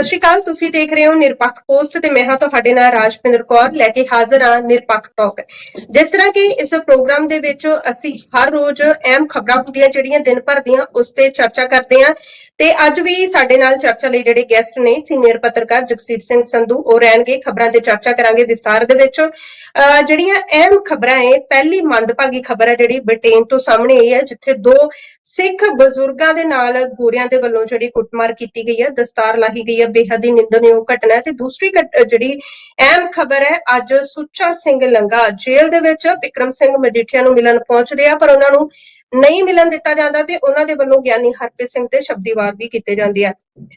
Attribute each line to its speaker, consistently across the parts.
Speaker 1: ਸਤਿ ਸ਼੍ਰੀ ਅਕਾਲ, ਤੁਸੀਂ ਦੇਖ ਰਹੇ ਹੋ ਨਿਰਪੱਖ ਪੋਸਟ ਤੇ ਮੈਂ ਹਾਂ ਤੁਹਾਡੇ ਨਾਲ ਰਾਜਪਿੰਦਰ ਕੌਰ, ਲੈ ਕੇ ਹਾਜ਼ਰ ਹਾਂ ਨਿਰਪੱਖ ਟਾਕ ਜਿਸ ਤਰ੍ਹਾਂ ਕਿ ਇਸ ਪ੍ਰੋਗਰਾਮ ਦੇ ਵਿੱਚ ਅਸੀਂ ਹਰ ਰੋਜ਼ ਅਹਿਮ ਖਬਰਾਂ ਹੁੰਦੀਆਂ ਜਿਹੜੀਆਂ ਦਿਨ ਭਰ ਦੀਆਂ, ਉਸ ਤੇ ਚਰਚਾ ਕਰਦੇ ਹਾਂ। ਤੇ ਅੱਜ ਵੀ ਸਾਡੇ ਨਾਲ ਚਰਚਾ ਲਈ ਜਿਹੜੇ ਗੈਸਟ ਨੇ ਸੀਨੀਅਰ ਪੱਤਰਕਾਰ ਜਗਸੀਰ ਸਿੰਘ ਸੰਧੂ, ਉਹ ਰਹਿਣਗੇ, ਖਬਰਾਂ ਤੇ ਚਰਚਾ ਕਰਾਂਗੇ ਵਿਸਤਾਰ ਦੇ ਵਿੱਚ। ਅਹ ਜਿਹੜੀਆਂ ਅਹਿਮ ਖਬਰਾਂ ਹੈ ਪਹਿਲੀ ਮੰਦਭਾਗੀ ਖਬਰ ਹੈ ਜਿਹੜੀ ਬ੍ਰਿਟੇਨ ਤੋਂ ਸਾਹਮਣੇ ਆਈ ਹੈ, ਜਿੱਥੇ ਦੋ ਸਿੱਖ ਬਜ਼ੁਰਗਾਂ ਦੇ ਨਾਲ ਗੋਰਿਆਂ ਦੇ ਵੱਲੋਂ ਜਿਹੜੀ ਕੁੱਟਮਾਰ ਕੀਤੀ ਗਈ ਹੈ, ਦਸਤਾਰ ਲਾਹੀ ਗਈ ਹੈ। ਬੇਹੱਦ ਹੀ ਨਿੰਦਣਯੋਗ ਘਟਨਾ ਹੈ ਤੇ ਦੂਸਰੀ ਜਿਹੜੀ ਅਹਿਮ ਖਬਰ ਹੈ, ਅੱਜ ਸੁੱਚਾ ਸਿੰਘ ਲੰਗਾ ਜੇਲ੍ਹ ਦੇ ਵਿੱਚ ਵਿਕਰਮ ਸਿੰਘ ਮਜੀਠੀਆ ਨੂੰ ਮਿਲਣ ਪਹੁੰਚਦੇ ਆ, ਪਰ ਉਹਨਾਂ ਨੂੰ ਨਹੀਂ ਮਿਲਣ ਦਿੱਤਾ ਜਾਂਦਾ ਤੇ ਉਹਨਾਂ ਦੇ ਵੱਲੋਂ ਗਿਆਨੀ ਹਰਪ੍ਰੀਤ ਸਿੰਘ ਤੇ ਸ਼ਬਦੀਵਾਰ ਵੀ ਕੀਤੇ ਜਾਂਦੇ ਆ।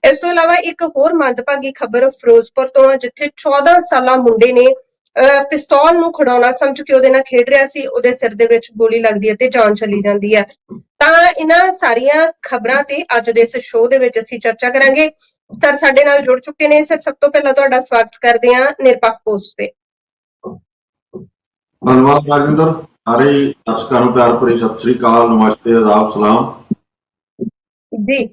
Speaker 1: ਇਸ ਤੋਂ ਇਲਾਵਾ ਇੱਕ ਹੋਰ ਮੰਦਭਾਗੀ ਖਬਰ ਫਿਰੋਜ਼ਪੁਰ ਤੋਂ ਆ, ਜਿੱਥੇ 14 ਸਾਲਾ ਮੁੰਡੇ ਨੇ ਪਿਸਤੌਲ ਨੂੰ ਖੜਾਉਣਾ ਸਮਝ ਕੇ ਉਹਦੇ ਨਾਲ ਖੇਡ ਰਿਹਾ ਸੀ, ਉਹਦੇ ਸਿਰ ਦੇ ਵਿੱਚ ਗੋਲੀ ਲੱਗਦੀ ਹੈ ਤੇ ਜਾਨ ਚਲੀ ਜਾਂਦੀ ਹੈ। ਤਾਂ ਇਹਨਾਂ ਸਾਰੀਆਂ ਖਬਰਾਂ ਤੇ ਅੱਜ ਦੇ ਇਸ ਸ਼ੋਅ ਦੇ ਵਿੱਚ ਅਸੀਂ ਚਰਚਾ ਕਰਾਂਗੇ। ਸਰ ਸਾਡੇ ਨਾਲ ਜੁੜ ਚੁੱਕੇ ਨੇ। ਸਰ, ਸਭ ਤੋਂ ਪਹਿਲਾਂ ਤੁਹਾਡਾ ਸਵਾਗਤ ਕਰਦੇ ਹਾਂ ਨਿਰਪੱਖ ਪੋਸਟ ਤੇ।
Speaker 2: ਧੰਨਵਾਦ ਰਾਜਿੰਦਰ। ਸਾਰੇ ਦਰਸ਼ਕਾਂ ਨੂੰ ਪਿਆਰ ਭਰੀ ਸਤਿ ਸ੍ਰੀ ਅਕਾਲ। ਨਮਸਤੇ ਆਦਾਬ ਸਲਾਮ।
Speaker 1: ਜੀ।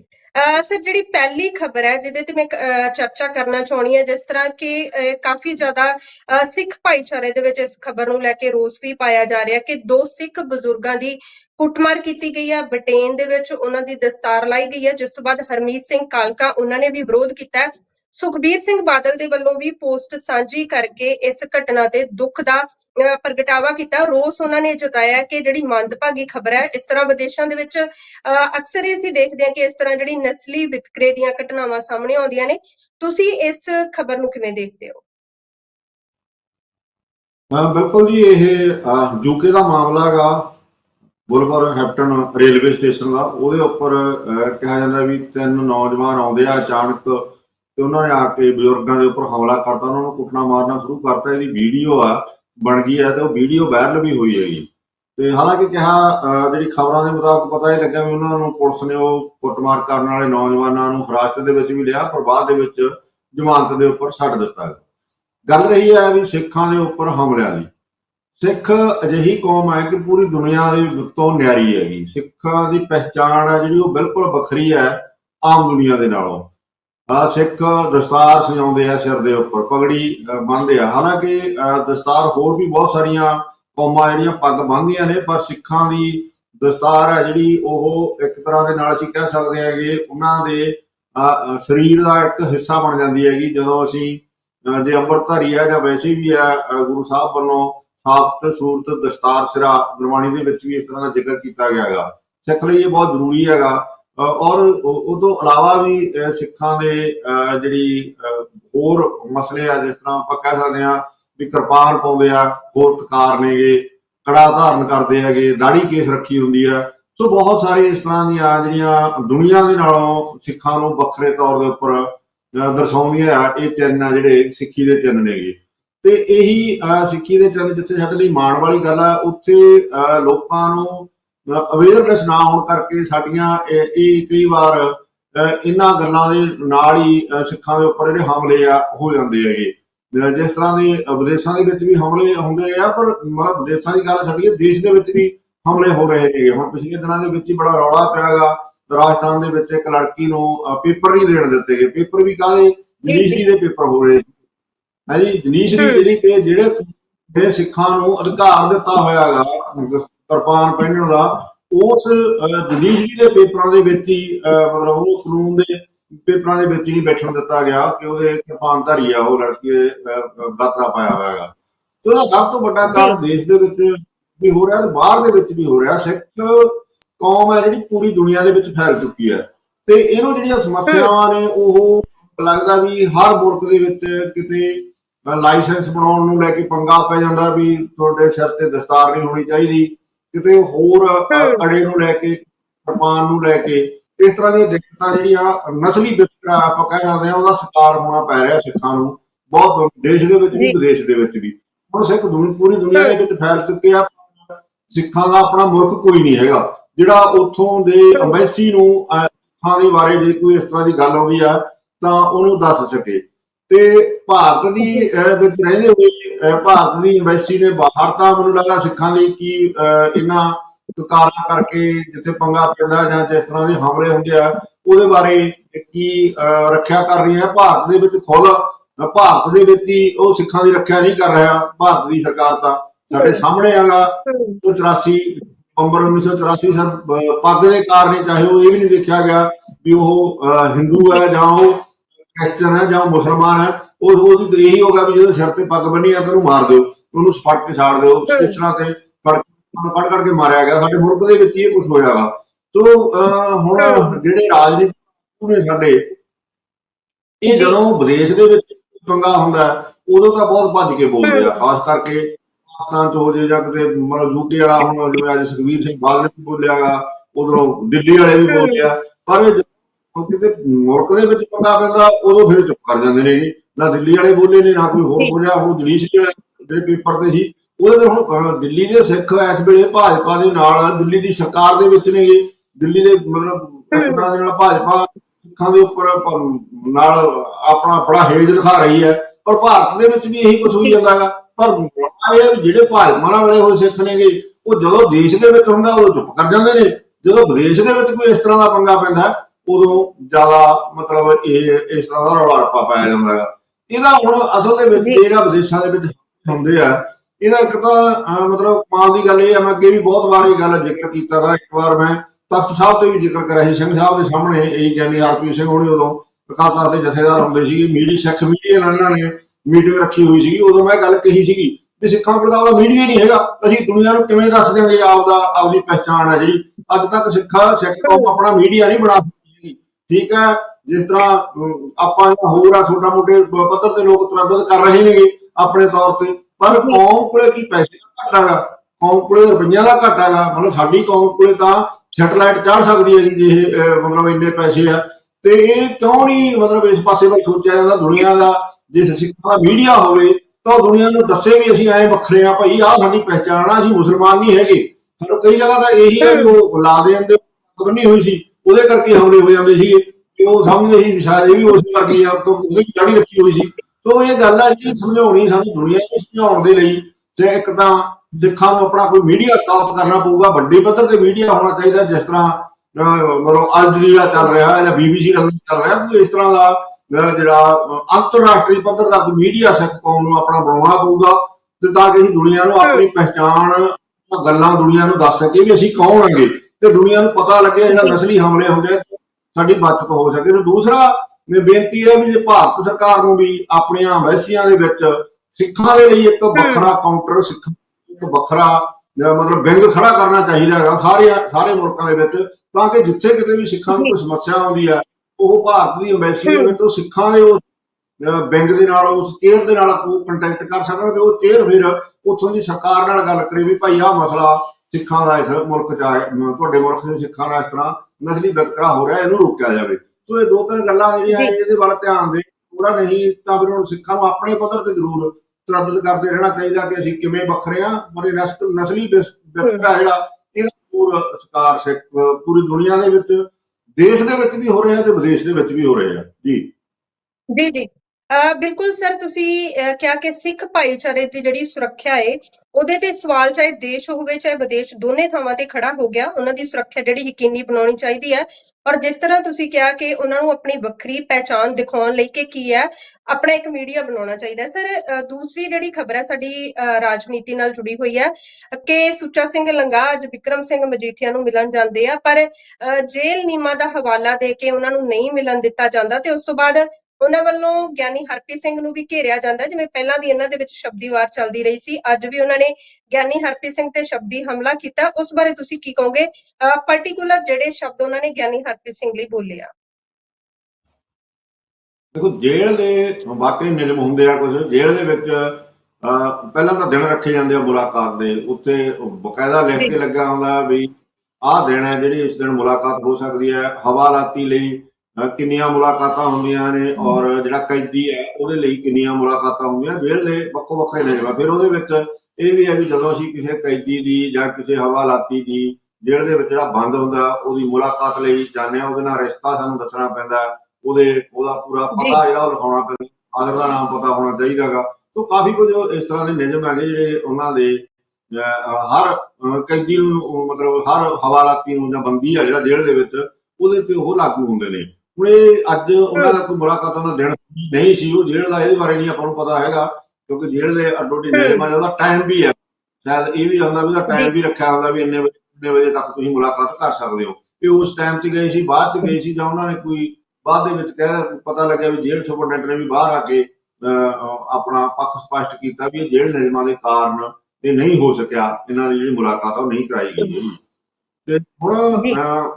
Speaker 1: ਸਰ ਜਿਹੜੀ ਪਹਿਲੀ ਖਬਰ ਹੈ ਜਿਹਦੇ ਤੇ ਮੈਂ ਚਰਚਾ ਕਰਨਾ ਚਾਹਣੀ ਹੈ ਜਿਸ ਤਰ੍ਹਾਂ ਕਿ ਕਾਫੀ ਜ਼ਿਆਦਾ ਅਹ, ਸਿੱਖ ਭਾਈਚਾਰੇ ਦੇ ਵਿੱਚ ਇਸ ਖਬਰ ਨੂੰ ਲੈ ਕੇ ਰੋਸ ਵੀ ਪਾਇਆ ਜਾ ਰਿਹਾ ਕਿ ਦੋ ਸਿੱਖ ਬਜ਼ੁਰਗਾਂ ਦੀ ਕੁੱਟਮਾਰ ਕੀਤੀ ਗਈ ਹੈ ਬਟੇਨ ਦੇ ਵਿੱਚ ਉਹਨਾਂ ਦੀ ਦਸਤਾਰ ਲਾਈ ਗਈ ਹੈ ਜਿਸ ਤੋਂ ਬਾਅਦ ਹਰਮੀਤ ਸਿੰਘ ਕਾਲਕਾ ਉਹਨਾਂ ਨੇ ਵੀ ਵਿਰੋਧ ਕੀਤਾ। ਸੁਖਬੀਰ ਸਿੰਘ ਬਾਦਲ ਦੇ ਵੱਲੋਂ ਵੀ ਪੋਸਟ ਸਾਂਝੀ ਕਰਕੇ ਇਸ ਘਟਨਾ ਤੇ ਦੁੱਖ ਦਾ ਪ੍ਰਗਟਾਵਾ ਕੀਤਾ। ਰੋਸ ਉਹਨਾਂ ਨੇ ਜਤਾਇਆ ਕਿ ਜਿਹੜੀ ਮੰਦਭਾਗੀ ਖਬਰ ਹੈ, ਇਸ ਤਰ੍ਹਾਂ ਵਿਦੇਸ਼ਾਂ ਦੇ ਵਿੱਚ ਅਕਸਰ ਹੀ ਅਸੀਂ ਦੇਖਦੇ ਹਾਂ ਕਿ ਇਸ ਤਰ੍ਹਾਂ ਜਿਹੜੀ ਨਸਲੀ ਵਿਤਕਰੇ ਦੀਆਂ ਘਟਨਾਵਾਂ ਸਾਹਮਣੇ ਆਉਂਦੀਆਂ ਨੇ। ਤੁਸੀਂ ਇਸ ਖਬਰ ਨੂੰ ਕਿਵੇਂ ਦੇਖਦੇ ਹੋ?
Speaker 2: ਹਾਂ ਬਿਲਕੁਲ ਜੀ ਇਹ ਯੂਕੇ ਦਾ ਮਾਮਲਾ ਹੈਗਾ ਬੁਲਵਰ ਹੈਪਟਨ ਰੇਲਵੇ ਸਟੇਸ਼ਨ ਦਾ। ਉਹਦੇ ਉੱਪਰ ਕਿਹਾ ਜਾਂਦਾ ਵੀ ਤਿੰਨ ਨੌਜਵਾਨ ਆਉਂਦੇ ਆ, ਅਚਾਨਕ ਤੇ ਉਹਨਾਂ ਨੇ ਆ ਕੇ ਬਜ਼ੁਰਗਾਂ ਦੇ ਉੱਪਰ ਹਮਲਾ ਕਰਤਾ, ਉਹਨਾਂ ਨੂੰ ਕੁੱਟਣਾ ਮਾਰਨਾ ਸ਼ੁਰੂ ਕਰਤਾ। ਇਹਦੀ ਵੀਡੀਓ ਆ, ਬਣ ਗਈ ਹੈ ਤੇ ਉਹ ਵੀਡੀਓ ਵਾਇਰਲ ਵੀ ਹੋਈ ਹੈਗੀ। ਤੇ ਹਾਲਾਂਕਿ ਕਿਹਾ ਜਿਹੜੀ ਖਬਰਾਂ ਦੇ ਮੁਤਾਬਕ ਪਤਾ ਇਹ ਲੱਗਾ ਵੀ ਉਹਨਾਂ ਨੂੰ ਪੁਲਿਸ ਨੇ ਉਹ ਕੁੱਟਮਾਰ ਕਰਨ ਵਾਲੇ ਨੌਜਵਾਨਾਂ ਨੂੰ ਹਿਰਾਸਤ ਦੇ ਵਿੱਚ ਵੀ ਲਿਆ, ਪਰ ਬਾਅਦ ਦੇ ਵਿੱਚ ਜ਼ਮਾਨਤ ਦੇ ਉੱਪਰ ਛੱਡ ਦਿੱਤਾ। ਗੱਲ ਰਹੀ ਹੈ ਵੀ ਸਿੱਖਾਂ ਦੇ ਉੱਪਰ ਹਮਲਿਆਂ ਦੀ। ਸਿੱਖ ਅਜਿਹੀ ਕੌਮ ਹੈ ਕਿ ਪੂਰੀ ਦੁਨੀਆ ਦੇ ਉੱਤੋਂ ਨਿਆਰੀ ਹੈਗੀ। ਸਿੱਖਾਂ ਦੀ ਪਹਿਚਾਣ ਹੈ ਜਿਹੜੀ ਉਹ ਬਿਲਕੁਲ ਵੱਖਰੀ ਹੈ ਆਮ ਦੁਨੀਆ ਦੇ ਨਾਲੋਂ। ਆ ਸਿੱਖ ਦਸਤਾਰ ਸਜਾਉਂਦੇ ਆ ਸਿਰ ਦੇ ਉੱਪਰ ਪਗੜੀ ਅਹ, ਬੰਨ੍ਹਦੇ ਆ। ਹਾਲਾਂਕਿ ਅਹ, ਦਸਤਾਰ ਹੋਰ ਵੀ ਬਹੁਤ ਸਾਰੀਆਂ ਕੌਮਾਂ ਜਿਹੜੀਆਂ ਪੱਗ ਬੰਨਦੀਆਂ ਨੇ ਪਰ ਸਿੱਖਾਂ ਦੀ ਦਸਤਾਰ ਹੈ ਜਿਹੜੀ ਉਹ ਇੱਕ ਤਰ੍ਹਾਂ ਦੇ ਨਾਲ ਅਸੀਂ ਕਹਿ ਸਕਦੇ ਹਾਂ ਕਿ ਉਹਨਾਂ ਦੇ ਅਹ, ਸਰੀਰ ਦਾ ਇੱਕ ਹਿੱਸਾ ਬਣ ਜਾਂਦੀ ਹੈਗੀ। ਜਦੋਂ ਅਸੀਂ ਅਹ ਜੇ ਅੰਮ੍ਰਿਤਧਾਰੀ ਹੈ ਜਾਂ ਵੈਸੇ ਵੀ ਹੈ ਅਹ ਗੁਰੂ ਸਾਹਿਬ ਵੱਲੋਂ ਸਾਬਤ ਸੂਰਤ ਦਸਤਾਰ ਸਿਰਾ ਗੁਰਬਾਣੀ ਦੇ ਵਿੱਚ ਵੀ ਇਸ ਤਰ੍ਹਾਂ ਦਾ ਜ਼ਿਕਰ ਕੀਤਾ ਗਿਆ ਹੈਗਾ। ਸਿੱਖ ਲਈ ਇਹ ਬਹੁਤ ਜ਼ਰੂਰੀ ਹੈਗਾ। ਔਰ ਉਹ ਤੋਂ ਇਲਾਵਾ ਵੀ ਸਿੱਖਾਂ ਦੇ, ਅਹ, ਜਿਹੜੀ, ਅਹ, ਹੋਰ ਮਸਲੇ ਆ, ਜਿਸ ਤਰ੍ਹਾਂ ਆਪਾਂ ਕਹਿ ਸਕਦੇ ਹਾਂ ਵੀ ਕਿਰਪਾਨ ਪਾਉਂਦੇ ਆ, ਹੋਰ ਕਕਾਰ ਨੇਗੇ, ਕੜਾ ਧਾਰਨ ਕਰਦੇ ਹੈਗੇ, ਦਾੜੀ ਕੇਸ ਰੱਖੀ ਹੁੰਦੀ ਆ। ਸੋ ਬਹੁਤ ਸਾਰੇ ਇਸ ਤਰ੍ਹਾਂ ਦੀਆਂ ਜਿਹੜੀਆਂ ਦੁਨੀਆ ਦੇ ਨਾਲੋਂ ਸਿੱਖਾਂ ਨੂੰ ਵੱਖਰੇ ਤੌਰ ਦੇ ਉੱਪਰ, ਅਹ, ਦਰਸਾਉਂਦੀਆਂ ਆ, ਇਹ ਚਿੰਨ੍ਹ ਆ ਜਿਹੜੇ ਸਿੱਖੀ ਦੇ ਚਿੰਨ੍ਹ ਨੇਗੇ। ਤੇ ਇਹੀ, ਅਹ, ਸਿੱਖੀ ਦੇ ਚਿੰਨ੍ਹ ਜਿੱਥੇ ਸਾਡੇ ਲਈ ਮਾਣ ਵਾਲੀ ਗੱਲ ਆ, ਉੱਥੇ, ਅਹ, ਲੋਕਾਂ ਨੂੰ ਅਵੇਅਰਨੈਸ ਨਾ ਹੋਣ ਕਰਕੇ ਸਾਡੀਆਂ ਇਹ ਕਈ ਵਾਰ ਇਹਨਾਂ ਗੱਲਾਂ ਦੇ ਨਾਲ ਹੀ ਸਿੱਖਾਂ ਦੇ ਉੱਪਰ ਜਿਹੜੇ ਹਮਲੇ ਆ ਹੋ ਜਾਂਦੇ ਹੈਗੇ। ਜਿਸ ਤਰ੍ਹਾਂ ਦੇ ਵਿਦੇਸ਼ਾਂ ਦੇ ਵਿੱਚ ਵੀ ਹਮਲੇ ਹੁੰਦੇ ਆ ਪਰ ਮਤਲਬ ਵਿਦੇਸ਼ਾਂ ਦੀ ਗੱਲ ਛੱਡੀਏ ਦੇਸ਼ ਦੇ ਵਿੱਚ ਵੀ ਹਮਲੇ ਹੋ ਰਹੇ ਹੈਗੇ। ਹੁਣ ਪਿਛਲੇ ਦਿਨਾਂ ਦੇ ਵਿੱਚ ਹੀ ਬੜਾ ਰੌਲਾ ਪਿਆਗਾ। ਰਾਜਸਥਾਨ ਦੇ ਵਿੱਚ ਇੱਕ ਲੜਕੀ ਨੂੰ ਪੇਪਰ ਨਹੀਂ ਦੇਣ ਦਿੱਤੇ ਗਏ। ਪੇਪਰ ਵੀ ਕਾਹਦੇ? ਜਨੀਸ਼ਰੀ ਦੇ ਪੇਪਰ ਹੋ ਰਹੇ। ਹੈ ਜੀ? ਜਨੀਸ਼ਰੀ
Speaker 1: ਹਮ।
Speaker 2: ਜਿਹੜੀ ਕਿ ਜਿਹੜੇ ਜਿਹੜੇ ਸਿੱਖਾਂ ਨੂੰ ਅਧਿਕਾਰ ਦਿੱਤਾ ਹੋਇਆਗਾ ਕਿਰਪਾਨ ਪਹਿਨਣ ਦਾ ਉਸ ਅਹ, ਜਨੀਸ਼ਰੀ ਦੇ ਪੇਪਰਾਂ ਦੇ ਵਿੱਚ ਹੀ ਮਤਲਬ ਉਹ ਕਾਨੂੰਨ ਦੇ ਪੇਪਰਾਂ ਦੇ ਵਿੱਚ ਹੀ ਨਹੀਂ ਬੈਠਣ ਦਿੱਤਾ ਗਿਆ ਕਿ ਉਹਦੇ ਕਿਰਪਾਨਧਾਰੀ ਆ ਉਹ ਲੜਕੀ ਦੇ, ਗਾਤਰਾ ਪਾਇਆ ਹੋਇਆ ਹੈਗਾ। ਤੇ ਉਹਦਾ ਸਭ ਤੋਂ ਵੱਡਾ ਕਾਰਨ ਦੇਸ਼ ਦੇ ਵਿੱਚ ਵੀ ਹੋ ਰਿਹਾ ਤੇ ਬਾਹਰ ਦੇ ਵਿੱਚ ਵੀ ਹੋ ਰਿਹਾ। ਸਿੱਖ ਕੌਮ ਹੈ ਜਿਹੜੀ ਪੂਰੀ ਦੁਨੀਆ ਦੇ ਵਿੱਚ ਫੈਲ ਚੁੱਕੀ ਹੈ। ਤੇ ਇਹਨੂੰ ਜਿਹੜੀਆਂ ਸਮੱਸਿਆਵਾਂ ਨੇ ਉਹ ਲੱਗਦਾ ਵੀ ਹਰ ਮੁਲਕ ਦੇ ਵਿੱਚ ਕਿਤੇ ਲਾਇਸੈਂਸ ਬਣਾਉਣ ਨੂੰ ਲੈ ਕੇ ਪੰਗਾ ਪੈ ਜਾਂਦਾ ਵੀ ਤੁਹਾਡੇ ਸਿਰ ਤੇ ਦਸਤਾਰ ਨਹੀਂ ਹੋਣੀ ਚਾਹੀਦੀ। ਕਿਤੇ ਹੋਰ ਅੜੇ ਨੂੰ ਲੈ ਕੇ ਕਿਰਪਾਨ ਨੂੰ ਲੈ ਕੇ ਇਸ ਤਰ੍ਹਾਂ ਦੀਆਂ ਦਿੱਕਤਾਂ ਜਿਹੜੀਆਂ ਨਸਲੀ ਵਿਤਕਰਾ ਆਪਾਂ ਕਹਿ ਸਕਦੇ ਹਾਂ ਉਹਦਾ ਸ਼ਿਕਾਰ ਹੋਣਾ ਪੈ ਰਿਹਾ ਸਿੱਖਾਂ ਨੂੰ ਬਹੁਤ ਦੇਸ਼ ਦੇ ਵਿੱਚ ਵੀ। ਵਿਦੇਸ਼ ਦੇ ਵਿੱਚ ਵੀ। ਹੁਣ ਸਿੱਖ ਦੁਨੀ ਪੂਰੀ ਦੁਨੀਆ ਦੇ ਵਿੱਚ ਫੈਲ ਚੁੱਕੇ ਆ ਸਿੱਖਾਂ ਦਾ ਆਪਣਾ ਮੁਲਕ ਕੋਈ ਨਹੀਂ ਹੈਗਾ ਜਿਹੜਾ ਉੱਥੋਂ ਦੇ ਅੰਬੈਸੀ ਨੂੰ ਸਿੱਖਾਂ ਦੇ ਬਾਰੇ ਜੇ ਕੋਈ ਇਸ ਤਰ੍ਹਾਂ ਦੀ ਗੱਲ ਆਉਂਦੀ ਆ ਤਾਂ ਉਹਨੂੰ ਦੱਸ ਸਕੇ। ਤੇ ਭਾਰਤ ਦੀ ਵਿੱਚ ਰਹਿੰਦੇ ਹੋਏ ਭਾਰਤ ਦੀ ਐਮਬੈਸੀ ਨੇ ਬਾਹਰ ਤਾਂ ਮੈਨੂੰ ਲੱਗਦਾ ਸਿੱਖਾਂ ਲਈ ਕੀ ਇਹਨਾਂ ਕਾਰਾਂ ਕਰਕੇ ਜਿੱਥੇ ਪੰਗਾ ਪੈਂਦਾ ਜਾਂ ਜਿਸ ਤਰ੍ਹਾਂ ਦੇ ਹਮਲੇ ਹੁੰਦੇ ਆ ਉਹਦੇ ਬਾਰੇ ਕੀ ਅਹ, ਰੱਖਿਆ ਕਰ ਰਹੀ ਹੈ। ਭਾਰਤ ਦੇ ਵਿੱਚ ਖੁੱਲ ਭਾਰਤ ਦੇ ਵਿੱਚ ਹੀ ਉਹ ਸਿੱਖਾਂ ਦੀ ਰੱਖਿਆ ਨਹੀਂ ਕਰ ਰਿਹਾ ਭਾਰਤ ਦੀ ਸਰਕਾਰ ਤਾਂ। ਸਾਡੇ ਸਾਹਮਣੇ ਹੈਗਾ 1984 ਨਵੰਬਰ 1984 ਸਰ ਪੱਗ ਦੇ ਕਾਰਨ ਚਾਹੇ ਉਹ ਇਹ ਵੀ ਨਹੀਂ ਦੇਖਿਆ ਗਿਆ ਵੀ ਉਹ ਅਹ, ਹਿੰਦੂ ਹੈ ਜਾਂ ਉਹ ਕ੍ਰਿਸਚਨ ਹੈ ਜਾਂ ਮੁਸਲਮਾਨ ਹੈ ਉਹ ਉਹਦੀ ਤਾਂ ਇਹੀ ਹੋਗਾ ਵੀ ਜਦੋਂ ਸਿਰ ਤੇ ਪੱਗ ਬੰਨੀ ਆ ਤਾਂ ਉਹਨੂੰ ਮਾਰ ਦਿਓ ਉਹਨੂੰ ਸਪੱਟ ਕੇ ਛਾੜ ਦਿਓ ਸਟੇਸ਼ਨਾਂ ਤੇ ਫੜ ਫੜ ਕਰਕੇ ਮਾਰਿਆ ਗਿਆ। ਸਾਡੇ ਮੁਲਕ ਦੇ ਵਿੱਚ ਹੀ ਇਹ ਕੁਝ ਹੋਇਆਗਾ ਸੋ ਹੁਣ ਜਿਹੜੇ ਰਾਜਨੀਤਿਕ ਨੇ ਸਾਡੇ ਇਹ ਜਦੋਂ ਵਿਦੇਸ਼ ਦੇ ਵਿੱਚ ਪੰਗਾ ਹੁੰਦਾ ਉਦੋਂ ਤਾਂ ਬਹੁਤ ਭੱਜ ਕੇ ਬੋਲਦੇ ਆ। ਖਾਸ ਕਰਕੇ ਪਾਕਿਸਤਾਨ ਚ ਹੋ ਜੇ ਜਾਂ ਕਿਤੇ ਮਤਲਬ ਯੂਕੇ ਵਾਲਾ ਹੁਣ ਜਿਵੇਂ ਅੱਜ ਸੁਖਵੀਰ ਸਿੰਘ ਬਾਦਲ ਨੇ ਬੋਲਿਆਗਾ ਉਧਰੋਂ ਦਿੱਲੀ ਵਾਲੇ ਵੀ ਬੋਲਿਆ। ਪਰ ਇਹ ਜਦੋਂ ਕਿਤੇ ਮੁਲਕ ਦੇ ਵਿੱਚ ਪੰਗਾ ਪੈਂਦਾ ਉਦੋਂ ਫਿਰ ਚੁੱਪ ਕਰ ਜਾਂਦੇ ਨੇ ਜੀ। ਨਾ ਦਿੱਲੀ ਵਾਲੇ ਬੋਲੇ ਨੇ ਨਾ ਕੋਈ ਹੋਰ ਬੋਲਿਆ ਉਹ ਦਲੀਸ਼ ਜਿਹੜਾ ਪੇਪਰ ਤੇ ਸੀ। ਉਹਦੇ ਤੇ ਹੁਣ ਦਿੱਲੀ ਦੇ ਸਿੱਖ ਇਸ ਵੇਲੇ ਭਾਜਪਾ ਦੇ ਨਾਲ ਦਿੱਲੀ ਦੀ ਸਰਕਾਰ ਦੇ ਵਿੱਚ ਨੇਗੇ ਦਿੱਲੀ ਦੇ ਮਤਲਬ ਇੱਕ ਤਰ੍ਹਾਂ ਦੇ ਨਾਲ ਭਾਜਪਾ ਸਿੱਖਾਂ ਦੇ ਉੱਪਰ ਨਾਲ ਆਪਣਾ ਬੜਾ ਹੇਜ ਦਿਖਾ ਰਹੀ ਹੈ। ਪਰ ਭਾਰਤ ਦੇ ਵਿੱਚ ਵੀ ਇਹੀ ਕੁਝ ਹੋਈ ਜਾਂਦਾ ਹੈਗਾ ਪਰ ਇਹ ਜਿਹੜੇ ਭਾਜਪਾ ਨਾਲ ਵਾਲੇ ਹੋਏ ਸਿੱਖ ਨੇਗੇ ਉਹ ਜਦੋਂ ਦੇਸ਼ ਦੇ ਵਿੱਚ ਹੁੰਦਾ ਉਦੋਂ ਚੁੱਪ ਕਰ ਜਾਂਦੇ ਨੇ। ਜਦੋਂ ਵਿਦੇਸ਼ ਦੇ ਵਿੱਚ ਕੋਈ ਇਸ ਤਰ੍ਹਾਂ ਦਾ ਪੰਗਾ ਪੈਂਦਾ ਉਦੋਂ ਜ਼ਿਆਦਾ ਮਤਲਬ ਇਹ ਇਸ ਤਰ੍ਹਾਂ ਦਾ ਰੌਲਾ ਰੱਪਾ ਪਾਇਆ ਜਾਂਦਾ ਹੈਗਾ ਇਹਦਾ ਹੁਣ ਅਸਲ ਦੇ ਵਿੱਚ
Speaker 1: ਜੀ।
Speaker 2: ਜਿਹੜਾ ਵਿਦੇਸ਼ਾਂ ਦੇ ਵਿੱਚ ਹੁੰਦੇ ਆ ਇਹਦਾ ਇੱਕ ਤਾਂ ਮਤਲਬ ਕਮਾਲ ਦੀ ਗੱਲ ਇਹ ਹੈ ਮੈਂ ਅੱਗੇ ਵੀ ਬਹੁਤ ਵਾਰ ਇਹ ਗੱਲ ਜ਼ਿਕਰ ਕੀਤਾ ਵਾ ਇੱਕ ਵਾਰ ਮੈਂ ਤਖਤ ਸਾਹਿਬ ਤੇ ਵੀ ਜ਼ਿਕਰ ਕਰਿਆ ਸੀ ਸਿੰਘ ਸਾਹਿਬ ਦੇ ਸਾਹਮਣੇ ਇਹ ਕਹਿੰਦੇ ਹਰਪ੍ਰੀਤ ਸਿੰਘ ਹੋਣੀ ਉਦੋਂ ਤਖਤ ਦੇ ਜਥੇਦਾਰ ਹੁੰਦੇ ਸੀਗੇ ਮੀਡੀਆ ਸਿੱਖ ਮੀਡੀਆ ਨਾਲ ਇਹਨਾਂ ਨੇ ਮੀਟਿੰਗ ਰੱਖੀ ਹੋਈ ਸੀਗੀ ਉਦੋਂ ਮੈਂ ਗੱਲ ਕਹੀ ਸੀਗੀ ਵੀ ਸਿੱਖਾਂ ਕੋਲ ਤਾਂ ਮੀਡੀਆ ਨਹੀਂ ਹੈਗਾ ਅਸੀਂ ਦੁਨੀਆ ਨੂੰ ਕਿਵੇਂ ਦੱਸ ਦਿਆਂਗੇ ਆਪਦਾ ਆਪਦੀ ਪਹਿਚਾਣ ਹੈ ਜਿਹੜੀ ਅੱਜ ਤੱਕ ਸਿੱਖਾ ਸਿੱਖ ਕੌਮ ਆਪਣਾ ਮੀਡੀਆ ਨਹੀਂ ਬਣਾ। ਠੀਕ ਹੈ ਜਿਸ ਤਰ੍ਹਾਂ ਆਪਾਂ ਜਾਂ ਹੋਰ ਆ ਛੋਟਾ ਮੋਟੇ ਪੱਧਰ ਤੇ ਲੋਕ ਤਰੱਦਦ ਕਰ ਰਹੇ ਨੇਗੇ ਆਪਣੇ ਤੌਰ ਤੇ। ਪਰ ਕੌਮ ਕੋਲੇ ਕੀ ਪੈਸੇ ਦਾ ਘਾਟਾ ਹੈਗਾ ਕੌਮ ਕੋਲੇ ਰੁਪਈਆ ਦਾ ਘਾਟਾ ਹੈਗਾ। ਮਤਲਬ ਸਾਡੀ ਕੌਮ ਕੋਲੇ ਤਾਂ ਸੈਟਲਾਈਟ ਚੜ ਸਕਦੀ ਹੈ ਜੀ ਇਹ, ਮਤਲਬ ਇੰਨੇ ਪੈਸੇ ਆ। ਤੇ ਇਹ ਕਿਉਂ ਨਹੀਂ ਮਤਲਬ ਇਸ ਪਾਸੇ ਵੱਲ ਸੋਚਿਆ ਜਾਂਦਾ ਦੁਨੀਆ ਦਾ ਜੇ ਸਿੱਖਾਂ ਦਾ ਮੀਡੀਆ ਹੋਵੇ ਤਾਂ ਉਹ ਦੁਨੀਆ ਨੂੰ ਦੱਸੇ ਵੀ ਅਸੀਂ ਐ ਵੱਖਰੇ ਆ ਭਾਈ ਆਹ ਸਾਡੀ ਪਹਿਚਾਣ ਆ ਅਸੀਂ ਮੁਸਲਮਾਨ ਨਹੀਂ ਹੈਗੇ। ਸਾਨੂੰ ਕਈ ਜਗ੍ਹਾ ਤਾਂ ਇਹੀ ਹੈ ਵੀ ਉਹ ਲਾ ਦੇ ਜਾਂਦੇ ਨਹੀਂ ਹੋਈ ਸੀ। ਉਹਦੇ ਕਰਕੇ ਹਮਲੇ ਹੋ ਜਾਂਦੇ ਸੀਗੇ ਕਿ ਉਹ ਸਮਝਦੇ ਸੀ ਸ਼ਾਇਦ ਇਹ ਵੀ ਉਸ ਵਰਗੀ ਆ ਤੋਂ ਉਹਦੀ ਜੜੀ ਰੱਖੀ ਹੋਈ ਸੀ। ਸੋ ਇਹ ਗੱਲ ਆ ਜਿਹੜੀ ਸਮਝਾਉਣੀ ਸਾਨੂੰ ਦੁਨੀਆ ਨੂੰ ਸਮਝਾਉਣ ਦੇ ਲਈ ਤੇ ਇੱਕ ਤਾਂ ਸਿੱਖਾਂ ਨੂੰ ਆਪਣਾ ਕੋਈ ਮੀਡੀਆ ਸਟਾਪ ਕਰਨਾ ਪਊਗਾ ਵੱਡੇ ਪੱਧਰ ਤੇ ਮੀਡੀਆ ਹੋਣਾ ਚਾਹੀਦਾ ਜਿਸ ਤਰ੍ਹਾਂ ਮਤਲਬ ਅਲ ਜਜ਼ੀਰਾ ਚੱਲ ਰਿਹਾ ਹੈ ਜਾਂ ਬੀਬੀਸੀ ਚੱਲ ਰਿਹਾ ਕੋਈ ਇਸ ਤਰ੍ਹਾਂ ਦਾ ਜਿਹੜਾ ਅੰਤਰਰਾਸ਼ਟਰੀ ਪੱਧਰ ਦਾ ਕੋਈ ਮੀਡੀਆ ਸਿੱਖ ਕੌਮ ਨੂੰ ਆਪਣਾ ਬਣਾਉਣਾ ਪਊਗਾ ਤੇ ਤਾਂ ਕਿ ਅਸੀਂ ਦੁਨੀਆ ਨੂੰ ਆਪਣੀ ਪਹਿਚਾਣ ਗੱਲਾਂ ਦੁਨੀਆ ਨੂੰ ਦੱਸ ਸਕੀਏ ਵੀ ਅਸੀਂ ਕੌਣ ਹੈਗੇ। ਤੇ ਦੁਨੀਆ ਨੂੰ ਪਤਾ ਲੱਗੇ ਜਿਹੜਾ ਨਸਲੀ ਹਮਲੇ ਹੁੰਦੇ ਸਾਡੀ ਬਚਤ ਹੋ ਸਕੇ। ਤੇ ਦੂਸਰਾ ਮੇਰੀ ਬੇਨਤੀ ਹੈ ਵੀ ਜੇ ਭਾਰਤ ਸਰਕਾਰ ਨੂੰ ਵੀ ਆਪਣੀਆਂ ਵੈਸੀਆਂ ਦੇ ਵਿੱਚ ਸਿੱਖਾਂ ਦੇ ਲਈ ਇੱਕ ਵੱਖਰਾ ਕਾਊਂਟਰ ਸਿੱਖਾਂ ਇੱਕ ਵੱਖਰਾ ਮਤਲਬ ਵਿੰਗ ਖੜਾ ਕਰਨਾ ਚਾਹੀਦਾ ਹੈਗਾ ਸਾਰੇ ਸਾਰੇ ਮੁਲਕਾਂ ਦੇ ਵਿੱਚ ਤਾਂ ਕਿ ਜਿੱਥੇ ਕਿਤੇ ਵੀ ਸਿੱਖਾਂ ਨੂੰ ਕੋਈ ਸਮੱਸਿਆ ਆਉਂਦੀ ਹੈ ਉਹ ਭਾਰਤ ਦੀ ਐਮਬੈਸੀ ਦੇ ਵਿੱਚ ਉਹ ਸਿੱਖਾਂ ਦੇ ਉਸ ਅਹ, ਦੇ ਨਾਲ ਉਸ ਚੇਅਰ ਦੇ ਨਾਲ ਕੋਈ ਕੰਟੈਕਟ ਕਰ ਸਕਣ ਤੇ ਉਹ ਚੇਅਰ ਫਿਰ ਉੱਥੋਂ ਦੀ ਸਰਕਾਰ ਨਾਲ ਗੱਲ ਕਰੇ ਵੀ ਭਾਈ ਆਹ ਮਸਲਾ ਸਿੱਖਾਂ ਦਾ ਇਸ ਮੁਲਕ ਅਮ, ਤੁਹਾਡੇ ਮੁਲਕ ਦੇ ਸਿੱਖਾਂ ਦਾ ਇਸ ਤਰ੍ਹਾਂ ਨਸਲੀ ਵਿਤਕਰਾ ਹੋ ਰਿਹਾ ਇਹਨੂੰ ਰੋਕਿਆ ਜਾਵੇ। ਸੋ ਇਹ ਦੋ ਤਿੰਨ ਗੱਲਾਂ ਜਿਹੜੀਆਂ
Speaker 1: ਜੀ।
Speaker 2: ਇਹਦੇ ਵੱਲ ਧਿਆਨ ਦੇ। ਥੋੜਾ ਨਹੀਂ ਤਾਂ ਫਿਰ ਹੁਣ ਸਿੱਖਾਂ ਨੂੰ ਆਪਣੇ ਪੱਧਰ ਤੇ ਜ਼ਰੂਰ ਤਰੱਦਦ ਕਰਦੇ ਰਹਿਣਾ ਚਾਹੀਦਾ ਕਿ ਅਸੀਂ ਕਿਵੇਂ ਵੱਖਰੇ ਆ ਪਰ ਇਹ ਨਸਲ ਵਿਤਕਰਾ ਜਿਹੜਾ ਇਹ ਪੂਰਾ ਸਰਕਾਰ ਸਿੱਖ ਪੂਰੀ ਦੁਨੀਆ ਦੇ ਵਿੱਚ ਦੇਸ਼ ਦੇ ਵਿੱਚ ਵੀ ਹੋ ਰਿਹਾ ਤੇ ਵਿਦੇਸ਼ ਦੇ ਵਿੱਚ ਵੀ ਹੋ ਰਿਹਾ। ਜੀ।
Speaker 1: ਜੀ ਜੀ। ਬਿਲਕੁਲ ਸਰ ਤੁਸੀਂ ਅਹ ਕਿਹਾ ਕਿ ਸਿੱਖ ਭਾਈਚਾਰੇ ਦੀ ਜਿਹੜੀ ਸੁਰੱਖਿਆ ਹੈ ਉਹਦੇ ਤੇ ਸਵਾਲ ਚਾਹੇ ਦੇਸ਼ ਹੋਵੇ ਚਾਹੇ ਵਿਦੇਸ਼ ਦੋਨੇ ਥਾਵਾਂ ਤੇ ਖੜਾ ਹੋ ਗਿਆ ਉਹਨਾਂ ਦੀ ਸੁਰੱਖਿਆ ਜਿਹੜੀ ਯਕੀਨੀ ਬਣਾਉਣੀ ਚਾਹੀਦੀ ਹੈ। ਔਰ ਜਿਸ ਤਰ੍ਹਾਂ ਤੁਸੀਂ ਕਿਹਾ ਕਿ ਉਹਨਾਂ ਨੂੰ ਆਪਣੀ ਵੱਖਰੀ ਪਹਿਚਾਣ ਦਿਖਾਉਣ ਲਈ ਕਿ ਕੀ ਹੈ ਆਪਣਾ ਇੱਕ ਮੀਡੀਆ ਬਣਾਉਣਾ ਚਾਹੀਦਾ ਸਰ ਦੂਸਰੀ ਜਿਹੜੀ ਖਬਰ ਹੈ ਸਾਡੀ ਅਹ, ਰਾਜਨੀਤੀ ਨਾਲ ਜੁੜੀ ਹੋਈ ਹੈ ਕਿ ਸੁੱਚਾ ਸਿੰਘ ਲੰਗਾ ਅੱਜ ਵਿਕਰਮ ਸਿੰਘ ਮਜੀਠੀਆ ਨੂੰ ਮਿਲਣ ਜਾਂਦੇ ਆ ਪਰ ਅਹ, ਜੇਲ੍ਹ ਨੀਮਾ ਦਾ ਹਵਾਲਾ ਦੇ ਕੇ ਉਹਨਾਂ ਨੂੰ ਨਹੀਂ ਮਿਲਣ ਦਿੱਤਾ ਜਾਂਦਾ ਤੇ ਉਸ ਤੋਂ ਬਾਅਦ ਉਹਨਾਂ ਵੱਲੋਂ ਗਿਆਨੀ ਹਰਪ੍ਰੀਤ ਸਿੰਘ ਨੂੰ ਵੀ ਘੇਰਿਆ ਜਾਂਦਾ ਜਿਵੇਂ ਪਹਿਲਾਂ ਵੀ ਇਹਨਾਂ ਦੇ ਵਿੱਚ ਸ਼ਬਦੀ ਵਾਰ ਚੱਲਦੀ ਰਹੀ ਸੀ ਅੱਜ ਵੀ ਉਹਨਾਂ ਨੇ ਗਿਆਨੀ ਹਰਪ੍ਰੀਤ ਸਿੰਘ ਤੇ ਸ਼ਬਦੀ ਹਮਲਾ ਕੀਤਾ। ਉਸ ਬਾਰੇ ਤੁਸੀਂ ਕੀ ਕਹੋਗੇ? ਪਾਰਟਿਕੂਲਰ ਜਿਹੜੇ ਸ਼ਬਦ ਉਹਨਾਂ ਨੇ ਗਿਆਨੀ ਹਰਪ੍ਰੀਤ ਸਿੰਘ ਲਈ ਬੋਲੇ ਆ।
Speaker 2: ਦੇਖੋ ਜੇਲ੍ਹ ਦੇ ਵਾਕਈ ਨਿਯਮ ਹੁੰਦੇ ਆ ਕੁਝ। ਜੇਲ੍ਹ ਦੇ ਵਿੱਚ ਪਹਿਲਾਂ ਤਾਂ ਦਿਨ ਰੱਖੇ ਜਾਂਦੇ ਆ ਮੁਲਾਕਾਤ ਦੇ। ਉੱਤੇ ਬਕਾਇਦਾ ਲਿਖ ਕੇ ਲੱਗਾ ਹੁੰਦਾ ਵੀ ਆਹ ਦਿਨ ਹੈ ਜਿਹੜੀ ਇਸ ਦਿਨ ਮੁਲਾਕਾਤ ਹੋ ਸਕਦੀ ਹੈ ਹਵਾਲਾਤੀ ਲਈ ਕਿੰਨੀਆਂ ਮੁਲਾਕਾਤਾਂ ਹੁੰਦੀਆਂ ਨੇ ਔਰ ਜਿਹੜਾ ਕੈਦੀ ਹੈ ਉਹਦੇ ਲਈ ਕਿੰਨੀਆਂ ਮੁਲਾਕਾਤਾਂ ਹੁੰਦੀਆਂ ਜੇਲ੍ਹ ਦੇ ਵੱਖੋ ਵੱਖਰੇ ਆ ਫਿਰ ਉਹਦੇ ਵਿੱਚ ਇਹ ਵੀ ਹੈ ਵੀ ਜਦੋਂ ਅਸੀਂ ਕਿਸੇ ਕੈਦੀ ਦੀ ਜਾਂ ਕਿਸੇ ਹਵਾਲਾਤੀ ਦੀ ਜੇਲ੍ਹ ਦੇ ਵਿੱਚ ਜਿਹੜਾ ਬੰਦ ਹੁੰਦਾ ਉਹਦੀ ਮੁਲਾਕਾਤ ਲਈ ਜਾਂਦੇ ਆ ਉਹਦੇ ਨਾਲ ਰਿਸ਼ਤਾ ਸਾਨੂੰ ਦੱਸਣਾ ਪੈਂਦਾ ਉਹਦੇ ਉਹਦਾ ਪੂਰਾ ਪਤਾ ਜਿਹੜਾ ਉਹ ਲਿਖਾਉਣਾ ਪੈਂਦਾ ਫਾਦਰ ਦਾ ਨਾਮ ਪਤਾ ਹੋਣਾ ਚਾਹੀਦਾਗਾ ਸੋ ਕਾਫੀ ਕੁਝ ਇਸ ਤਰ੍ਹਾਂ ਦੇ ਨਿਯਮ ਹੈਗੇ ਜਿਹੜੇ ਉਹਨਾਂ ਦੇ ਹਰ ਕੈਦੀ ਨੂੰ ਮਤਲਬ ਹਰ ਹਵਾਲਾਤੀ ਨੂੰ ਜਾਂ ਬੰਦੀ ਆ ਜਿਹੜਾ ਜੇਲ੍ਹ ਦੇ ਵਿੱਚ ਉਹਦੇ ਤੇ ਉਹ ਲਾਗੂ ਹੁੰਦੇ ਨੇ। ਹੁਣ ਇਹ ਅੱਜ ਉਹਨਾਂ ਦਾ ਕੋਈ ਮੁਲਾਕਾਤਾਂ ਦਾ ਦਿਨ ਨਹੀਂ ਸੀ ਉਹ ਜੇਲ੍ਹ ਦਾ ਇਹਦੇ ਬਾਰੇ ਨਹੀਂ ਆਪਾਂ ਨੂੰ ਪਤਾ ਹੈਗਾ ਕਿਉਂਕਿ ਜੇਲ੍ਹ ਦੇ ਨਿਯਮ ਆ ਉਹਦਾ ਟਾਈਮ ਵੀ ਹੈ। ਸ਼ਾਇਦ ਇਹ ਵੀ ਹੁੰਦਾ ਵੀ ਉਹਦਾ ਟਾਈਮ ਵੀ ਰੱਖਿਆ ਹੁੰਦਾ ਵੀ ਇੰਨੇ ਵਜੇ ਇੰਨੇ ਵਜੇ ਤੱਕ ਤੁਸੀਂ ਮੁਲਾਕਾਤ ਕਰ ਸਕਦੇ ਹੋ। ਇਹ ਉਸ ਟਾਈਮ ਤੇ ਗਏ ਸੀ ਬਾਅਦ ਚ ਗਏ ਸੀ ਜਾਂ ਉਹਨਾਂ ਨੇ ਕੋਈ ਬਾਅਦ ਦੇ ਵਿੱਚ ਕਹਿ ਪਤਾ ਲੱਗਿਆ ਵੀ ਜੇਲ੍ਹ ਸੁਪਰਡੈਂਟ ਨੇ ਵੀ ਬਾਹਰ ਆ ਕੇ ਆਪਣਾ ਪੱਖ ਸਪਸ਼ਟ ਕੀਤਾ ਵੀ ਇਹ ਜੇਲ੍ਹ ਨਿਯਮਾਂ ਦੇ ਕਾਰਨ ਇਹ ਨਹੀਂ ਹੋ ਸਕਿਆ ਇਹਨਾਂ ਦੀ ਜਿਹੜੀ ਮੁਲਾਕਾਤ ਆ ਉਹ ਨਹੀਂ ਕਰਾਈ ਗਈ। ਤੇ ਹੁਣ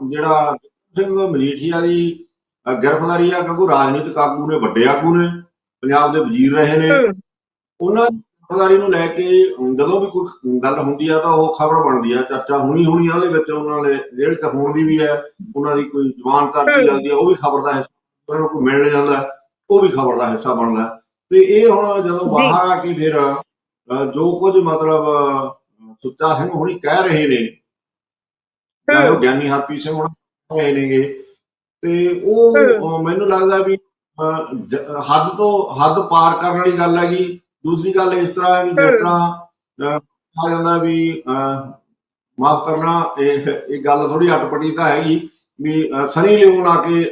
Speaker 2: ਜਿਹੜਾ ਸਿੰਘ ਮਜੀਠੀਆ ਦੀ ਗ੍ਰਿਫਤਾਰੀ ਆ ਕਿਉਂਕਿ ਰਾਜਨੀਤਿਕ ਆਗੂ ਨੇ ਵੱਡੇ ਆਗੂ ਨੇ ਪੰਜਾਬ ਦੇ ਵਜ਼ੀਰ ਰਹੇ ਨੇ ਉਹਨਾਂ ਗ੍ਰਿਫਤਾਰੀ ਨੂੰ ਲੈ ਕੇ ਜਦੋਂ ਵੀ ਕੋਈ ਗੱਲ ਹੁੰਦੀ ਆ ਤਾਂ ਉਹ ਖਬਰ ਬਣਦੀ ਆ ਚਰਚਾ ਹੋਣੀ ਹੋਣੀ ਆ ਉਹਦੇ ਵਿੱਚ ਉਹਨਾਂ ਨੇ ਜੇਲ੍ਹ ਚ ਹੋਣ ਦੀ ਵੀ ਹੈ ਉਹਨਾਂ ਦੀ ਕੋਈ ਜ਼ਮਾਨਤ ਕਰਦੀ। ਜਾਂਦੀ ਆ ਉਹ ਵੀ ਖਬਰ ਦਾ ਹਿੱਸਾ ਉਹਨਾਂ ਨੂੰ ਕੋਈ ਮਿਲਣ ਜਾਂਦਾ ਉਹ ਵੀ ਖਬਰ ਦਾ ਹਿੱਸਾ ਬਣਦਾ। ਤੇ ਇਹ ਹੁਣ ਜਦੋਂ ਬਾਹਰ ਆ ਕੇ ਫਿਰ ਜੋ ਕੁਝ ਮਤਲਬ ਸੁੱਚਾ ਸਿੰਘ ਹੁਣੀ ਕਹਿ ਰਹੇ ਨੇ ਉਹ ਗਿਆਨੀ ਹਰਪ੍ਰੀਤ ਸਿੰਘ ਹੁਣ ਕਹਿ ਰਹੇ ਨੇਗੇ ਤੇ ਉਹ ਮੈਨੂੰ ਲੱਗਦਾ ਵੀ ਹੱਦ ਤੋਂ ਹੱਦ ਪਾਰ ਕਰਨ ਵਾਲੀ ਗੱਲ ਹੈਗੀ। ਦੂਸਰੀ ਗੱਲ ਇਸ ਤਰ੍ਹਾਂ ਹੈ ਵੀ ਜਿਸ। ਤਰ੍ਹਾਂ ਆ ਜਾਂਦਾ ਵੀ ਮਾਫ ਕਰਨਾ ਇਹ ਇਹ ਗੱਲ ਥੋੜੀ ਅਟਪਟੀ ਤਾਂ ਹੈਗੀ ਵੀ ਸਨੀ ਲਿਓਨ ਆ ਕੇ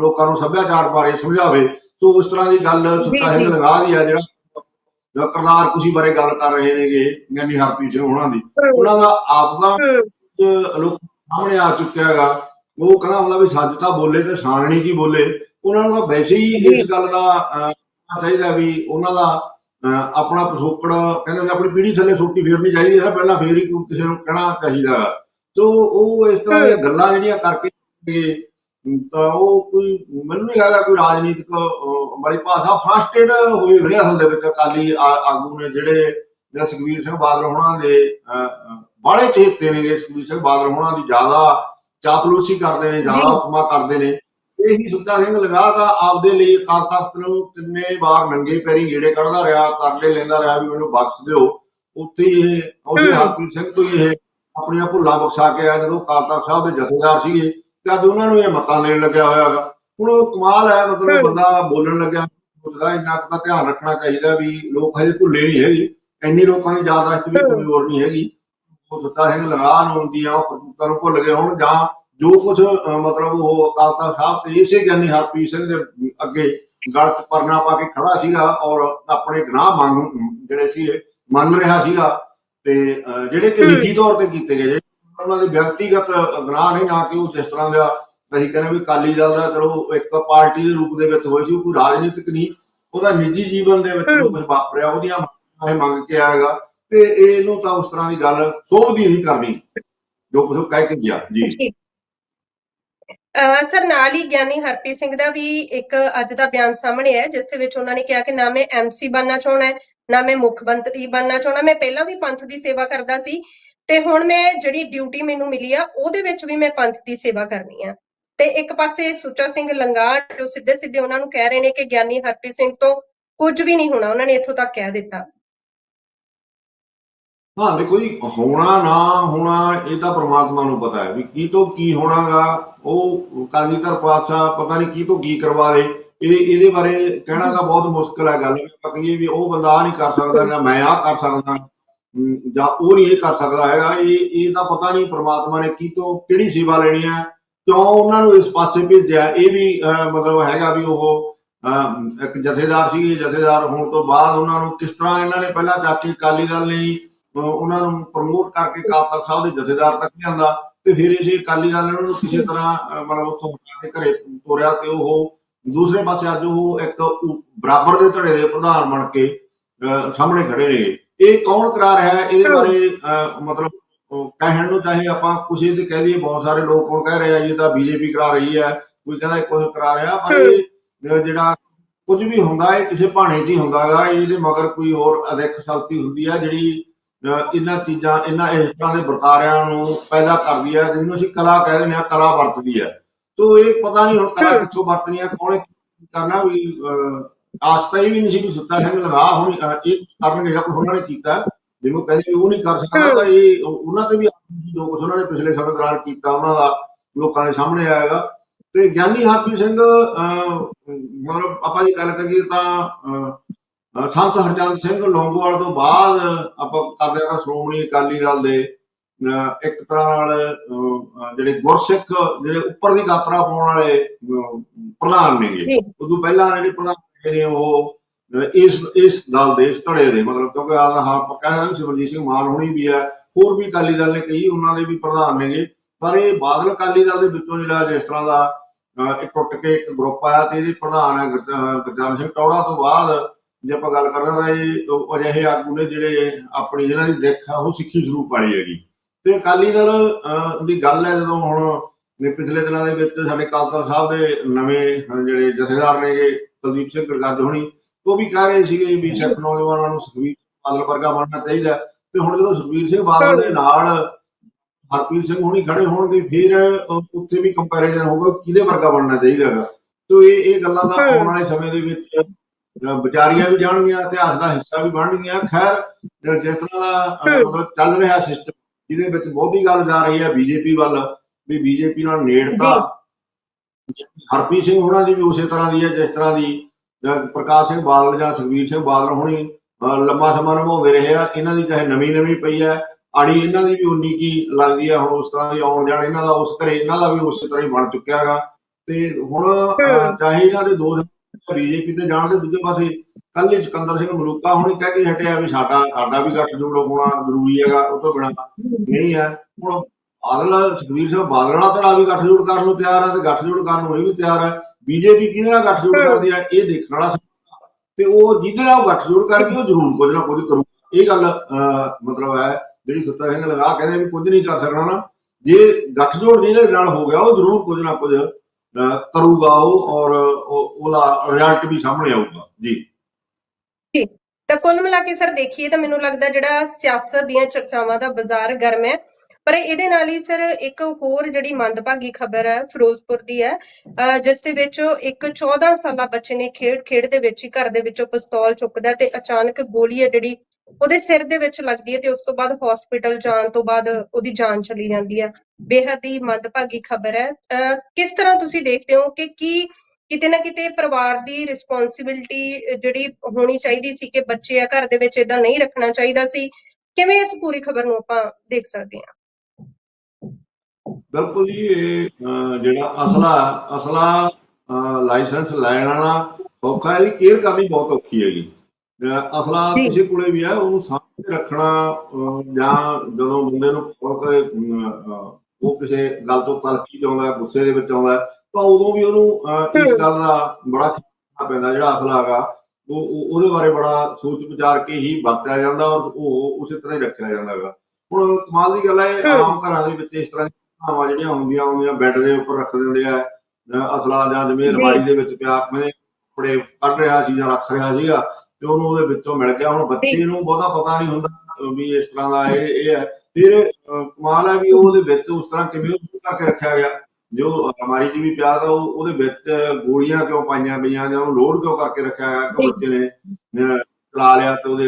Speaker 2: ਲੋਕਾਂ ਨੂੰ ਸੱਭਿਆਚਾਰ ਬਾਰੇ ਸਮਝਾਵੇ। ਸੋ ਉਸ ਤਰ੍ਹਾਂ ਦੀ ਗੱਲ ਸੁੱਤਾ
Speaker 1: ਜੀ,
Speaker 2: ਸਿੰਘ
Speaker 1: ਜੀ।
Speaker 2: ਲਗਾ ਦੀ ਆ ਜਿਹੜਾ ਕਰਨਾਰ ਕੁਸ਼ੀ ਬਾਰੇ ਗੱਲ ਕਰ ਰਹੇ ਨੇਗੇ ਗਿਆਨੀ ਹਰਪ੍ਰੀਤ ਸਿੰਘ ਉਹਨਾਂ ਦੀ। ਉਹਨਾਂ ਦਾ ਆਪ ਦਾ ਲੋਕ ਸਾਹਮਣੇ ਆ ਚੁੱਕਿਆ ਹੈਗਾ। ਉਹ ਕਹਿੰਦਾ ਹੁੰਦਾ ਵੀ ਸੱਚ ਤਾਂ ਬੋਲੇ ਤੇ ਸਾਣਣੀ ਕੀ ਬੋਲੇ ਉਹਨਾਂ ਨੂੰ ਤਾਂ ਵੈਸੇ ਹੀ
Speaker 1: ਜੀ।
Speaker 2: ਇਸ ਗੱਲ ਦਾ ਚਾਹੀਦਾ ਵੀ ਉਹਨਾਂ ਦਾ ਆਪਣਾ ਪਿਛੋਕੜ ਕਹਿੰਦੇ ਨੇ ਆਪਣੀ ਪੀੜ੍ਹੀ ਥੱਲੇ ਸੋਟੀ ਫੇਰਨੀ ਚਾਹੀਦੀ ਹੈ ਪਹਿਲਾਂ ਫੇਰ ਹੀ ਕਿਸੇ ਨੂੰ ਕਹਿਣਾ ਚਾਹੀਦਾ। ਸੋ ਉਹ ਇਸ ਤਰ੍ਹਾਂ ਦੀਆਂ ਗੱਲਾਂ ਜਿਹੜੀਆਂ ਕਰਕੇ ਤੇ, ਤਾਂ ਉਹ ਕੋਈ ਮੈਨੂੰ ਨਹੀਂ ਲੱਗਦਾ ਕੋਈ ਰਾਜਨੀਤਿਕ ਵਾਲੀ ਭਾਸ਼ਾ ਫਰਸਟਡ ਹੋਈ ਹੋਈ ਅਸਲ ਦੇ ਵਿੱਚ ਅਕਾਲੀ ਆਗੂ ਨੇ ਜਿਹੜੇ ਜਾਂ ਸੁਖਬੀਰ ਸਿੰਘ ਬਾਦਲ ਹੋਣਾ ਦੇ ਬਾਹਲੇ ਚੇਤੇ ਨੇਗੇ ਸੁਖਬੀਰ ਸਿੰਘ ਬਾਦਲ ਹੋਣਾ ਦੀ ਜ਼ਿਆਦਾ ਚਾਪਲੂਸੀ ਕਰਦੇ ਨੇ ਜ਼ਿਆਦਾ
Speaker 1: ਜੀ।
Speaker 2: ਉਪਮਾ ਕਰਦੇ ਨੇ ਇਹੀ ਸੁੱਚਾ ਸਿੰਘ ਲਗਾ ਤਾਂ ਆਪਦੇ ਲਈ ਅਕਾਲ ਤਖਤ ਨੂੰ ਕਿੰਨੇ ਵਾਰ ਨੰਗੇ ਪੈਰੀ ਗੇੜੇ ਕੱਢਦਾ ਰਿਹਾ ਤਰਲੇ ਲੈਂਦਾ ਰਿਹਾ ਵੀ ਮੈਨੂੰ ਬਖਸ਼ ਦਿਓ ਉੱਥੇ ਇਹ ਉਹਦੇ। ਹਰਪ੍ਰੀਤ ਸਿੰਘ ਤੋਂ ਇਹ ਆਪਣੀਆਂ ਭੁੱਲਾਂ ਬਖਸ਼ਾ ਕੇ ਆਇਆ ਜਦੋਂ ਅਕਾਲ ਤਖਤ ਸਾਹਿਬ ਦੇ ਜਥੇਦਾਰ ਸੀਗੇ ਤੇ ਅੱਜ ਉਹਨਾਂ ਨੂੰ ਇਹ ਮਤਾਂ ਦੇਣ ਲੱਗਿਆ ਹੋਇਆ ਹੈਗਾ ਹੁਣ ਉਹ ਕਮਾਲ ਹੈ ਮਤਲਬ। ਬੰਦਾ ਬੋਲਣ ਲੱਗਿਆ ਬੋਲਦਾ ਇੰਨਾ ਕੁ ਤਾਂ ਧਿਆਨ ਰੱਖਣਾ ਚਾਹੀਦਾ ਵੀ ਲੋਕ ਹਜੇ ਭੁੱਲੇ ਨਹੀਂ ਹੈਗੇ ਇੰਨੀ ਲੋਕਾਂ ਦੀ ਯਾਦਾਸ਼ਤ ਵੀ। ਕਮਜ਼ੋਰ ਨਹੀਂ ਹੈਗੀ ਉਹ ਸੱਤਾ ਸਿੰਘ ਲਗਾ ਨੂੰ ਹੁੰਦੀਆਂ ਉਹ ਕਰਤੂਤਾਂ ਨੂੰ ਭੁੱਲ ਗਏ ਹੁਣ ਜਾਂ ਜੋ ਕੁਝ ਮਤਲਬ ਉਹ ਅਕਾਲ ਤਖਤ ਸਾਹਿਬ ਤੇ ਇਸੇ ਗਿਆਨੀ ਹਰਪ੍ਰੀਤ ਸਿੰਘ ਦੇ ਅੱਗੇ ਗਲ 'ਚ ਪਰਨਾ ਪਾ ਕੇ ਖੜਾ ਸੀਗਾ ਔਰ ਆਪਣੇ ਗੁਨਾਹ ਮੰਗ ਜਿਹੜੇ ਸੀ ਮੰਨ ਰਿਹਾ ਸੀਗਾ ਤੇ ਜਿਹੜੇ ਕਿ। ਨਿੱਜੀ ਤੌਰ ਤੇ ਕੀਤੇ ਗਏ ਉਹਨਾਂ ਦੇ ਵਿਅਕਤੀਗਤ ਗੁਨਾਹ ਨਹੀਂ ਨਾ ਕਿ ਉਹ ਜਿਸ ਤਰ੍ਹਾਂ ਦਾ ਅਸੀਂ ਕਹਿੰਦੇ ਵੀ ਅਕਾਲੀ ਦਲ ਦਾ ਚਲੋ ਇੱਕ ਪਾਰਟੀ ਦੇ ਰੂਪ ਦੇ ਵਿੱਚ ਹੋਈ ਸੀ ਕੋਈ ਰਾਜਨੀਤਿਕ ਨਹੀਂ ਉਹਦਾ ਨਿੱਜੀ ਜੀਵਨ ਦੇ ਵਿੱਚ। ਕੁਝ ਵਾਪਰਿਆ ਉਹਦੀਆਂ ਮੰਗਾਂ ਇਹ ਮੰਗ ਕੇ ਆਏਗਾ ਤੇ ਇਹਨੂੰ ਤਾਂ ਉਸ ਤਰ੍ਹਾਂ ਦੀ ਗੱਲ ਸੋਭਦੀ ਨਹੀਂ ਕਰਨੀ, ਜੋ ਕੁਝ ਕਹਿ ਕੇ ਗਿਆ, ਜੀ।
Speaker 1: ਸਰ, ਨਾਲ ਹੀ ਗਿਆਨੀ ਹਰਪ੍ਰੀਤ ਸਿੰਘ ਦਾ ਵੀ ਇੱਕ ਅੱਜ ਦਾ ਬਿਆਨ ਸਾਹਮਣੇ ਹੈ ਜਿਸ ਦੇ ਵਿੱਚ ਉਹਨਾਂ ਨੇ ਕਿਹਾ ਕਿ ਨਾ ਮੈਂ ਐਮਸੀ ਬਣਨਾ ਚਾਹਣਾ ਹੈ, ਨਾ ਮੈਂ ਮੁੱਖ ਮੰਤਰੀ ਬਣਨਾ ਚਾਹਣਾ। ਮੈਂ ਪਹਿਲਾਂ ਵੀ ਪੰਥ ਦੀ ਸੇਵਾ ਕਰਦਾ ਸੀ ਤੇ ਹੁਣ ਮੈਂ ਜਿਹੜੀ ਡਿਊਟੀ ਮੈਨੂੰ ਮਿਲੀ ਆ, ਉਹਦੇ ਵਿੱਚ ਵੀ ਮੈਂ ਪੰਥ ਦੀ ਸੇਵਾ ਕਰਨੀ ਆ। ਤੇ ਇੱਕ ਪਾਸੇ ਸੁੱਚਾ ਸਿੰਘ ਲੰਗਾਰ, ਜੋ ਸਿੱਧੇ ਸਿੱਧੇ ਉਹਨਾਂ ਨੂੰ ਕਹਿ ਰਹੇ ਨੇ ਕਿ ਗਿਆਨੀ ਹਰਪ੍ਰੀਤ ਸਿੰਘ ਤੋਂ ਕੁਝ ਵੀ ਨਹੀਂ ਹੋਣਾ, ਉਹਨਾਂ ਨੇ ਇੱਥੋਂ ਤੱਕ ਕਹਿ ਦਿੱਤਾ।
Speaker 2: ਹਾਂ ਦੇਖੋ ਜੀ ਹੋਣਾ ਨਾ ਹੋਣਾ ਇਹ ਤਾਂ ਪ੍ਰਮਾਤਮਾ ਨੂੰ ਪਤਾ ਹੈ ਵੀ ਕੀ ਤੋਂ ਕੀ ਹੋਣਾਗਾ। ਉਹ ਕਾਲੀਧਰ ਪਾਤਸ਼ਾਹ ਪਤਾ ਨਹੀਂ ਕੀ ਤੋਂ ਕੀ ਕਰਵਾ ਦੇ ਇਹ ਇਹਦੇ ਬਾਰੇ ਕਹਿਣਾ ਤਾਂ ਬਹੁਤ ਮੁਸ਼ਕਲ ਹੈ ਗੱਲ। ਆਪਾਂ ਕਹੀਏ ਵੀ ਉਹ ਬੰਦਾ ਆ ਨਹੀਂ ਕਰ ਸਕਦਾ ਜਾਂ ਮੈਂ ਆ ਕਰ ਸਕਦਾ। ਜਾਂ ਉਹ ਨਹੀਂ ਇਹ ਕਰ ਸਕਦਾ ਹੈਗਾ। ਇਹ ਇਹ ਤਾਂ ਪਤਾ ਨਹੀਂ ਪ੍ਰਮਾਤਮਾ ਨੇ ਕੀ ਤੋਂ ਕਿਹੜੀ ਸੇਵਾ ਲੈਣੀ ਹੈ। ਕਿਉਂ ਉਹਨਾਂ ਨੂੰ ਇਸ ਪਾਸੇ ਭੇਜਿਆ? ਇਹ ਵੀ ਅਹ, ਮਤਲਬ ਹੈਗਾ ਵੀ ਉਹ ਅਹ, ਇੱਕ ਜਥੇਦਾਰ ਸੀ ਜਥੇਦਾਰ ਹੋਣ ਤੋਂ ਬਾਅਦ ਉਹਨਾਂ ਨੂੰ ਕਿਸ ਤਰ੍ਹਾਂ ਇਹਨਾਂ ਨੇ ਪਹਿਲਾਂ ਜਾ ਕੇ ਅਕਾਲੀ ਦਲ ਨੇ ਉਹਨਾਂ ਨੂੰ ਪ੍ਰਮੋਟ ਕਰਕੇ ਅਕਾਲ ਤਖਤ ਸਾਹਿਬ ਦੇ ਜਥੇਦਾਰ ਤੱਕ ਲਿਆਂਦਾ ਤੇ ਫਿਰ ਇਹ ਅਕਾਲੀ ਦਲ ਨੇ ਉਹਨੂੰ ਕਿਸੇ ਤਰ੍ਹਾਂ ਮਤਲਬ ਉੱਥੋਂ ਹਟਾ ਕੇ ਘਰੇ ਤੋਰਿਆ ਤੇ ਉਹ ਦੂਸਰੇ ਪਾਸੇ ਅੱਜ ਉਹ ਇੱਕ ਬਰਾਬਰ ਦੇ ਧੜੇ ਦੇ ਪ੍ਰਧਾਨ ਬਣ ਕੇ ਸਾਹਮਣੇ ਖੜੇ ਨੇ। ਇਹ ਕੌਣ ਕਰਾ ਰਿਹਾ ਹੈ? ਇਹਦੇ ਬਾਰੇ ਮਤਲਬ ਕਹਿਣ ਨੂੰ ਚਾਹੇ ਆਪਾਂ ਕੁਛ ਇਹਦੇ ਕਹਿ ਦਈਏ, ਬਹੁਤ ਸਾਰੇ ਲੋਕ ਹੁਣ ਕਹਿ ਰਹੇ ਆ, ਇਹ ਤਾਂ ਬੀਜੇਪੀ ਕਰਾ ਰਹੀ ਹੈ, ਕੋਈ ਕਹਿੰਦਾ ਇਹ ਕੁਝ ਕਰਾ ਰਿਹਾ, ਪਰ ਇਹ ਜਿਹੜਾ ਕੁਝ ਵੀ ਹੁੰਦਾ, ਇਹ ਕਿਸੇ ਭਾਣੇ 'ਚ ਹੀ ਹੁੰਦਾ ਹੈਗਾ ਇਹਦੇ ਮਗਰ ਕੋਈ ਹੋਰ ਅਦਿੱਖ ਸ਼ਕਤੀ ਹੁੰਦੀ ਹੈ ਜਿਹੜੀ ਇਹਨਾਂ ਚੀਜ਼ਾਂ ਇਹਨਾਂ ਇਸ ਤਰ੍ਹਾਂ ਦੇ ਵਰਤਾਰਿਆਂ ਨੂੰ ਪੈਦਾ ਕਰਦੀ ਹੈ ਜਿਹਨੂੰ ਅਸੀਂ ਕਲਾ ਕਹਿ ਦਿੰਦੇ ਹਾਂ ਕਲਾ ਵਰਤਦੀ ਹੈ। ਤੋ ਇਹ ਪਤਾ ਨਹੀਂ ਹੁਣ ਕਲਾ ਕਿੱਥੋਂ ਵਰਤਣੀ ਹੈ ਕੌਣ ਕਰਨਾ ਵੀ ਅਹ ਆਸ ਵੀ ਨਹੀਂ ਸੀ ਵੀ ਸੁੱਤਾ ਸਿੰਘ ਲਗਾ ਹੁਣ ਇਹ ਕਰਨ ਜਿਹੜਾ ਕੁਝ ਉਹਨਾਂ ਨੇ ਕੀਤਾ ਜਿਹਨੂੰ ਕਹਿੰਦੇ ਵੀ ਉਹ ਨਹੀਂ ਕਰ ਸਕਦਾ ਤਾਂ ਇਹ ਉਹਨਾਂ ਤੇ ਵੀ ਜੋ ਕੁਝ ਉਹਨਾਂ ਨੇ ਪਿਛਲੇ ਸਮੇਂ ਦੌਰਾਨ ਕੀਤਾ ਉਹਨਾਂ ਦਾ ਲੋਕਾਂ ਦੇ ਸਾਹਮਣੇ ਆਏਗਾ। ਤੇ ਗਿਆਨੀ ਹਰਪ੍ਰੀਤ ਸਿੰਘ ਅਹ, ਮਤਲਬ ਆਪਾਂ ਜੀ ਗੱਲ ਕਰੀਏ ਤਾਂ ਅਹ ਸੰਤ ਹਰਚੰਦ ਸਿੰਘ ਲੌਂਗੋਵਾਲ ਤੋਂ ਬਾਅਦ ਆਪਾਂ ਕਰਦੇ ਹਾਂ ਸ਼੍ਰੋਮਣੀ ਅਕਾਲੀ ਦਲ ਦੇ ਇੱਕ ਤਰ੍ਹਾਂ ਨਾਲ ਜਿਹੜੇ ਗੁਰਸਿੱਖ ਜਿਹੜੇ ਉੱਪਰ ਦੀ ਗਾਤਰਾ ਪਾਉਣ ਵਾਲੇ ਪ੍ਰਧਾਨ ਨੇਗੇ
Speaker 1: ਜੀ।
Speaker 2: ਉਦੋਂ ਪਹਿਲਾਂ ਜਿਹੜੇ ਪ੍ਰਧਾਨ ਨੇ ਉਹ ਇਸ ਇਸ ਦਲ ਦੇ ਧੜੇ ਦੇ ਮਤਲਬ ਕਿਉਂਕਿ ਆ ਹਾਂ ਕਹਿੰਦਾ ਸਿਮਰਜੀਤ ਸਿੰਘ ਮਾਨ ਹੋਣੀ ਵੀ ਹੈ ਹੋਰ ਵੀ ਅਕਾਲੀ ਦਲ ਨੇ ਕਈ ਉਹਨਾਂ ਦੇ ਵੀ ਪ੍ਰਧਾਨ ਨੇਗੇ। ਪਰ ਇਹ ਬਾਦਲ ਅਕਾਲੀ ਦਲ ਦੇ ਵਿੱਚੋਂ ਜਿਹੜਾ ਜਿਸ ਤਰ੍ਹਾਂ ਦਾ ਇੱਕ ਟੁੱਟ ਕੇ ਇੱਕ ਗਰੁੱਪ ਆਇਆ ਤੇ ਇਹਦੇ ਪ੍ਰਧਾਨ ਹੈ ਗੁਰਜੰਟ ਸਿੰਘ ਟੌੜਾ ਤੋਂ ਬਾਅਦ ਜੇ ਆਪਾਂ ਗੱਲ ਕਰ ਰਹੇ ਉਹ ਅਜਿਹੇ ਆਗੂ ਨੇ ਜਿਹੜੇ ਆਪਣੀ ਜਿਹਨਾਂ ਦੀ ਦਿੱਖ ਆ ਉਹ ਸਿੱਖੀ ਸਰੂਪ ਵਾਲੀ ਹੈਗੀ। ਤੇ ਅਕਾਲੀ ਦਲ ਦੀ ਗੱਲ ਹੈ ਜਦੋਂ ਹੁਣ ਨੇ ਪਿਛਲੇ ਦਿਨਾਂ ਦੇ ਵਿੱਚ ਸਾਡੇ ਕਾਲਤਾ ਸਾਹਿਬ ਦੇ ਨਵੇਂ ਜਿਹੜੇ ਜਥੇਦਾਰ ਨੇਗੇ ਕੁਲਦੀਪ ਸਿੰਘ ਗੜਗੱਜ ਹੋਣੀ ਉਹ ਵੀ ਕਹਿ ਰਹੇ ਸੀਗੇ ਵੀ ਸਿੱਖ ਨੌਜਵਾਨਾਂ ਨੂੰ ਸੁਖਬੀਰ ਬਾਦਲ ਵਰਗਾ ਬਣਨਾ ਚਾਹੀਦਾ। ਤੇ ਹੁਣ ਜਦੋਂ ਸੁਖਬੀਰ ਸਿੰਘ ਬਾਦਲ ਦੇ ਨਾਲ ਹਰਪ੍ਰੀਤ ਸਿੰਘ ਹੋਣੀ ਖੜੇ ਹੋਣਗੇ ਫਿਰ ਉੱਥੇ ਵੀ ਕੰਪੈਰੀਜ਼ਨ ਹੋਊਗਾ ਕਿਹਦੇ ਵਰਗਾ ਬਣਨਾ ਚਾਹੀਦਾ ਹੈਗਾ। ਤੋ ਇਹ ਇਹ ਗੱਲਾਂ ਦਾ ਆਉਣ ਵਾਲੇ ਸਮੇਂ ਦੇ ਵਿੱਚ ਵਿਚਾਰੀਆਂ ਵੀ ਜਾਣਗੀਆਂ ਇਤਿਹਾਸ ਦਾ ਹਿੱਸਾ ਵੀ ਬਣਨਗੀਆਂ। ਖੈਰ ਜਿਸ ਤਰ੍ਹਾਂ ਚੱਲ ਰਿਹਾ ਸਿਸਟਮ ਜਿਹਦੇ ਵਿੱਚ ਬਹੁਤੀ ਗੱਲ ਜਾ ਰਹੀ ਹੈ ਬੀਜੇਪੀ ਵੱਲ ਵੀ ਬੀਜੇਪੀ ਨਾਲ ਨੇੜਤਾ ਹਰਪ੍ਰੀਤ ਸਿੰਘ ਹੋਣਾ ਦੀ ਵੀ ਉਸੇ ਤਰ੍ਹਾਂ ਦੀ ਹੈ ਜਿਸ ਤਰ੍ਹਾਂ ਦੀ ਪ੍ਰਕਾਸ਼ ਸਿੰਘ ਬਾਦਲ ਜਾਂ ਸੁਖਬੀਰ ਸਿੰਘ ਬਾਦਲ ਹੋਣੀ ਲੰਮਾ ਸਮਾਂ ਨਿਭਾਉਂਦੇ ਰਹੇ ਆ। ਇਹਨਾਂ ਦੀ ਚਾਹੇ ਨਵੀਂ ਨਵੀਂ ਪਈ ਹੈ ਆੜੀ ਇਹਨਾਂ ਦੀ ਵੀ ਉਨੀ ਕੀ ਲੱਗਦੀ ਆ ਹੁਣ ਉਸ ਤਰ੍ਹਾਂ ਦੀ ਆਉਣ ਜਾਣ ਇਹਨਾਂ ਦਾ ਉਸ ਘਰੇ ਇਹਨਾਂ ਦਾ ਵੀ ਉਸੇ ਤਰ੍ਹਾਂ ਹੀ ਬਣ ਚੁੱਕਿਆ ਹੈਗਾ। ਤੇ ਹੁਣ ਚਾਹੇ ਇਹਨਾਂ ਦੇ ਦੋ ਬੀਜੇਪੀ ਤੇ ਜਾਣ ਦੇ ਦੂਜੇ ਪਾਸੇ ਕੱਲ ਹੀ ਸਿਕੰਦਰ ਸਿੰਘ ਮਲੂਕਾ ਹੁਣੀ ਕਹਿ ਕੇ ਹਟਿਆ ਵੀ ਸਾਡਾ ਸਾਡਾ ਵੀ ਗੱਠਜੋੜ ਹੋਣਾ ਜ਼ਰੂਰੀ ਹੈਗਾ ਉਹ ਤੋਂ ਬਿਨਾਂ। ਨਹੀਂ ਹੈ ਹੁਣ ਬਾਦਲ ਸੁਖਬੀਰ ਸਿੰਘ ਬਾਦਲ ਨਾਲ ਧੜਾ ਵੀ ਗੱਠਜੋੜ ਕਰਨ ਨੂੰ ਤਿਆਰ ਹੈ ਤੇ ਗੱਠਜੋੜ ਕਰਨ ਨੂੰ ਇਹ ਵੀ ਤਿਆਰ ਹੈ। ਬੀਜੇਪੀ ਕਿਹਦੇ ਨਾਲ ਗੱਠਜੋੜ
Speaker 1: ਹਮ।
Speaker 2: ਕਰਦੀ ਹੈ? ਇਹ ਦੇਖਣ ਵਾਲਾ ਤੇ ਉਹ ਜਿਹਦੇ ਨਾਲ ਉਹ ਗੱਠਜੋੜ ਕਰਦੀ ਉਹ ਜ਼ਰੂਰ ਕੁਝ ਨਾ ਕੁਝ ਕਰੂ। ਇਹ ਗੱਲ ਅਹ, ਮਤਲਬ ਹੈ ਜਿਹੜੀ ਸੁੱਤਾ ਸਿੰਘ ਲਗਾ ਕਹਿੰਦੇ ਵੀ ਕੁਝ ਨਹੀਂ ਕਰ ਸਕਣਾ ਨਾ। ਜੇ ਗੱਠਜੋੜ ਜਿਹਦੇ ਨਾਲ ਹੋ ਗਿਆ ਉਹ ਜ਼ਰੂਰ ਕੁਝ ਨਾ ਕੁਝ ਕਰੂਗਾ ਉਹ ਔਰ ਉਹਦਾ ਰਿਜ਼ਲਟ ਵੀ ਸਾਹਮਣੇ ਆਊਗਾ। ਜੀ।
Speaker 1: ਤਾਂ ਕੁੱਲ ਮਿਲਾ ਕੇ ਸਰ ਦੇਖੀਏ ਤਾਂ ਮੈਨੂੰ ਲੱਗਦਾ ਜਿਹੜਾ ਸਿਆਸਤ ਦੀਆਂ ਚਰਚਾਵਾਂ ਦਾ ਬਾਜ਼ਾਰ ਗਰਮ ਹੈ। ਪਰ ਇਹਦੇ ਨਾਲ ਹੀ ਸਰ ਇੱਕ ਹੋਰ ਜਿਹੜੀ ਮੰਦਭਾਗੀ ਖਬਰ ਹੈ, ਫਿਰੋਜ਼ਪੁਰ ਦੀ ਹੈ, ਅਹ ਜਿਸ ਦੇ ਵਿੱਚ ਇੱਕ 14 ਸਾਲਾ ਬੱਚੇ ਨੇ ਖੇਡ ਖੇਡ ਦੇ ਵਿੱਚ ਹੀ ਘਰ ਦੇ ਵਿੱਚੋਂ ਪਿਸਤੌਲ ਚੁੱਕਦਾ ਤੇ ਅਚਾਨਕ ਗੋਲੀ ਹੈ ਜਿਹੜੀ ਉਹਦੇ ਸਿਰ ਦੇ ਵਿੱਚ ਲੱਗਦੀ ਹੈ ਤੇ ਉਸ ਤੋਂ ਬਾਅਦ ਹਸਪੀਟਲ ਜਾਣ ਤੋਂ ਬਾਅਦ ਉਹਦੀ ਜਾਨ ਚਲੀ ਜਾਂਦੀ ਹੈ। ਬੇਹੱਦ ਹੀ ਮੰਦਭਾਗੀ ਖਬਰ ਹੈ। ਕਿਸ ਤਰ੍ਹਾਂ ਤੁਸੀਂ ਦੇਖਦੇ ਹੋ ਕਿ ਕੀ ਕਿਤੇ ਨਾ ਕਿਤੇ ਪਰਿਵਾਰ ਦੀ ਰਿਸਪੌਂਸਿਬਿਲਟੀ ਜਿਹੜੀ ਹੋਣੀ ਚਾਹੀਦੀ ਸੀ ਕਿ ਬੱਚੇ ਆ ਘਰ ਦੇ ਵਿੱਚ ਇਦਾਂ ਨਹੀਂ ਰੱਖਣਾ ਚਾਹੀਦਾ ਸੀ? ਕਿਵੇਂ ਇਸ ਪੂਰੀ ਖਬਰ ਨੂੰ ਆਪਾਂ ਦੇਖ ਸਕਦੇ ਹਾਂ?
Speaker 2: ਬਿਲਕੁਲ ਜੀ ਇਹ ਜਿਹੜਾ ਅਸਲਾ ਅਸਲਾ ਅਹ, ਲਾਇਸੈਂਸ ਲੈਣ ਵਾਲਾ ਸੌਖਾ ਹੈ ਕੇਅਰ ਕਰਨੀ ਬਹੁਤ ਔਖੀ ਹੈਗੀ ਅਹ, ਅਸਲਾ। ਕਿਸੇ ਕੋਲੇ ਵੀ ਹੈ ਉਹਨੂੰ ਸਾਂਭ ਕੇ ਰੱਖਣਾ ਜਾਂ ਜਦੋਂ ਬੰਦੇ ਨੂੰ ਉਹ ਕਿਸੇ ਗੱਲ ਤੋਂ ਚ ਆਉਂਦਾ ਗੁੱਸੇ ਦੇ ਵਿੱਚ ਆਉਂਦਾ ਤਾਂ ਉਦੋਂ ਵੀ ਉਹਨੂੰ ਇਸ। ਗੱਲ ਦਾ ਬੜਾ ਖਿਆਲ ਪੈਂਦਾ ਜਿਹੜਾ ਅਸਲਾ ਹੈਗਾ ਉਹ ਉਹ- ਉਹਦੇ ਬਾਰੇ ਬੜਾ ਸੋਚ ਵਿਚਾਰ ਕੇ ਹੀ ਵਰਤਿਆ ਜਾਂਦਾ ਔਰ ਉਹ ਉਸੇ ਤਰ੍ਹਾਂ ਹੀ ਰੱਖਿਆ ਜਾਂਦਾ ਹੈਗਾ ਹੁਣ ਕਮਾਲ ਦੀ ਗੱਲ ਹੈ। ਆਮ ਘਰਾਂ ਦੇ ਵਿੱਚ ਇਸ ਤਰ੍ਹਾਂ ਘਟਨਾਵਾਂ ਜਿਹੜੀਆਂ ਹੁੰਦੀਆਂ ਹੁੰਦੀਆਂ ਬੈੱਡ ਦੇ ਉੱਪਰ ਰੱਖ ਦਿੰਦੇ ਆ ਅਸਲਾ ਜਾਂ ਜਿਵੇਂ। ਅਲਮਾਰੀ ਦੇ ਵਿੱਚ ਪਿਆ ਮੈਂ ਕੱਪੜੇ ਕੱਢ ਰਿਹਾ ਸੀ ਜਾਂ ਰੱਖ ਰਿਹਾ ਸੀਗਾ ਤੇ ਉਹਨੂੰ ਉਹਦੇ ਵਿੱਚੋਂ ਮਿਲ ਗਿਆ ਹੁਣ ਬੱਚੇ ਨੂੰ ਬਹੁਤਾ ਪਤਾ ਨਹੀਂ ਹੁੰਦਾ ਵੀ ਇਸ ਤਰ੍ਹਾਂ ਦਾ ਇਹ ਇਹ ਹੈ ਫਿਰ ਕਮਾਲ ਹੈ ਵੀ ਉਹਦੇ ਵਿੱਚ ਉਸ ਤਰ੍ਹਾਂ ਕਿਵੇਂ ਕਰਕੇ ਰੱਖਿਆ ਗਿਆ ਜੋ ਅਲਮਾਰੀ 'ਚ ਵੀ ਪਿਆ ਤਾਂ ਉਹ ਉਹਦੇ ਵਿੱਚ ਗੋਲੀਆਂ ਕਿਉਂ ਪਾਈਆਂ ਪਈਆਂ ਜਾਂ ਉਹਨੂੰ ਲੋਡ ਕਿਉਂ ਕਰਕੇ ਰੱਖਿਆ ਗਿਆ ਕਿ। ਬੱਚੇ ਨੇ ਚਲਾ ਲਿਆ ਤੇ ਉਹਦੇ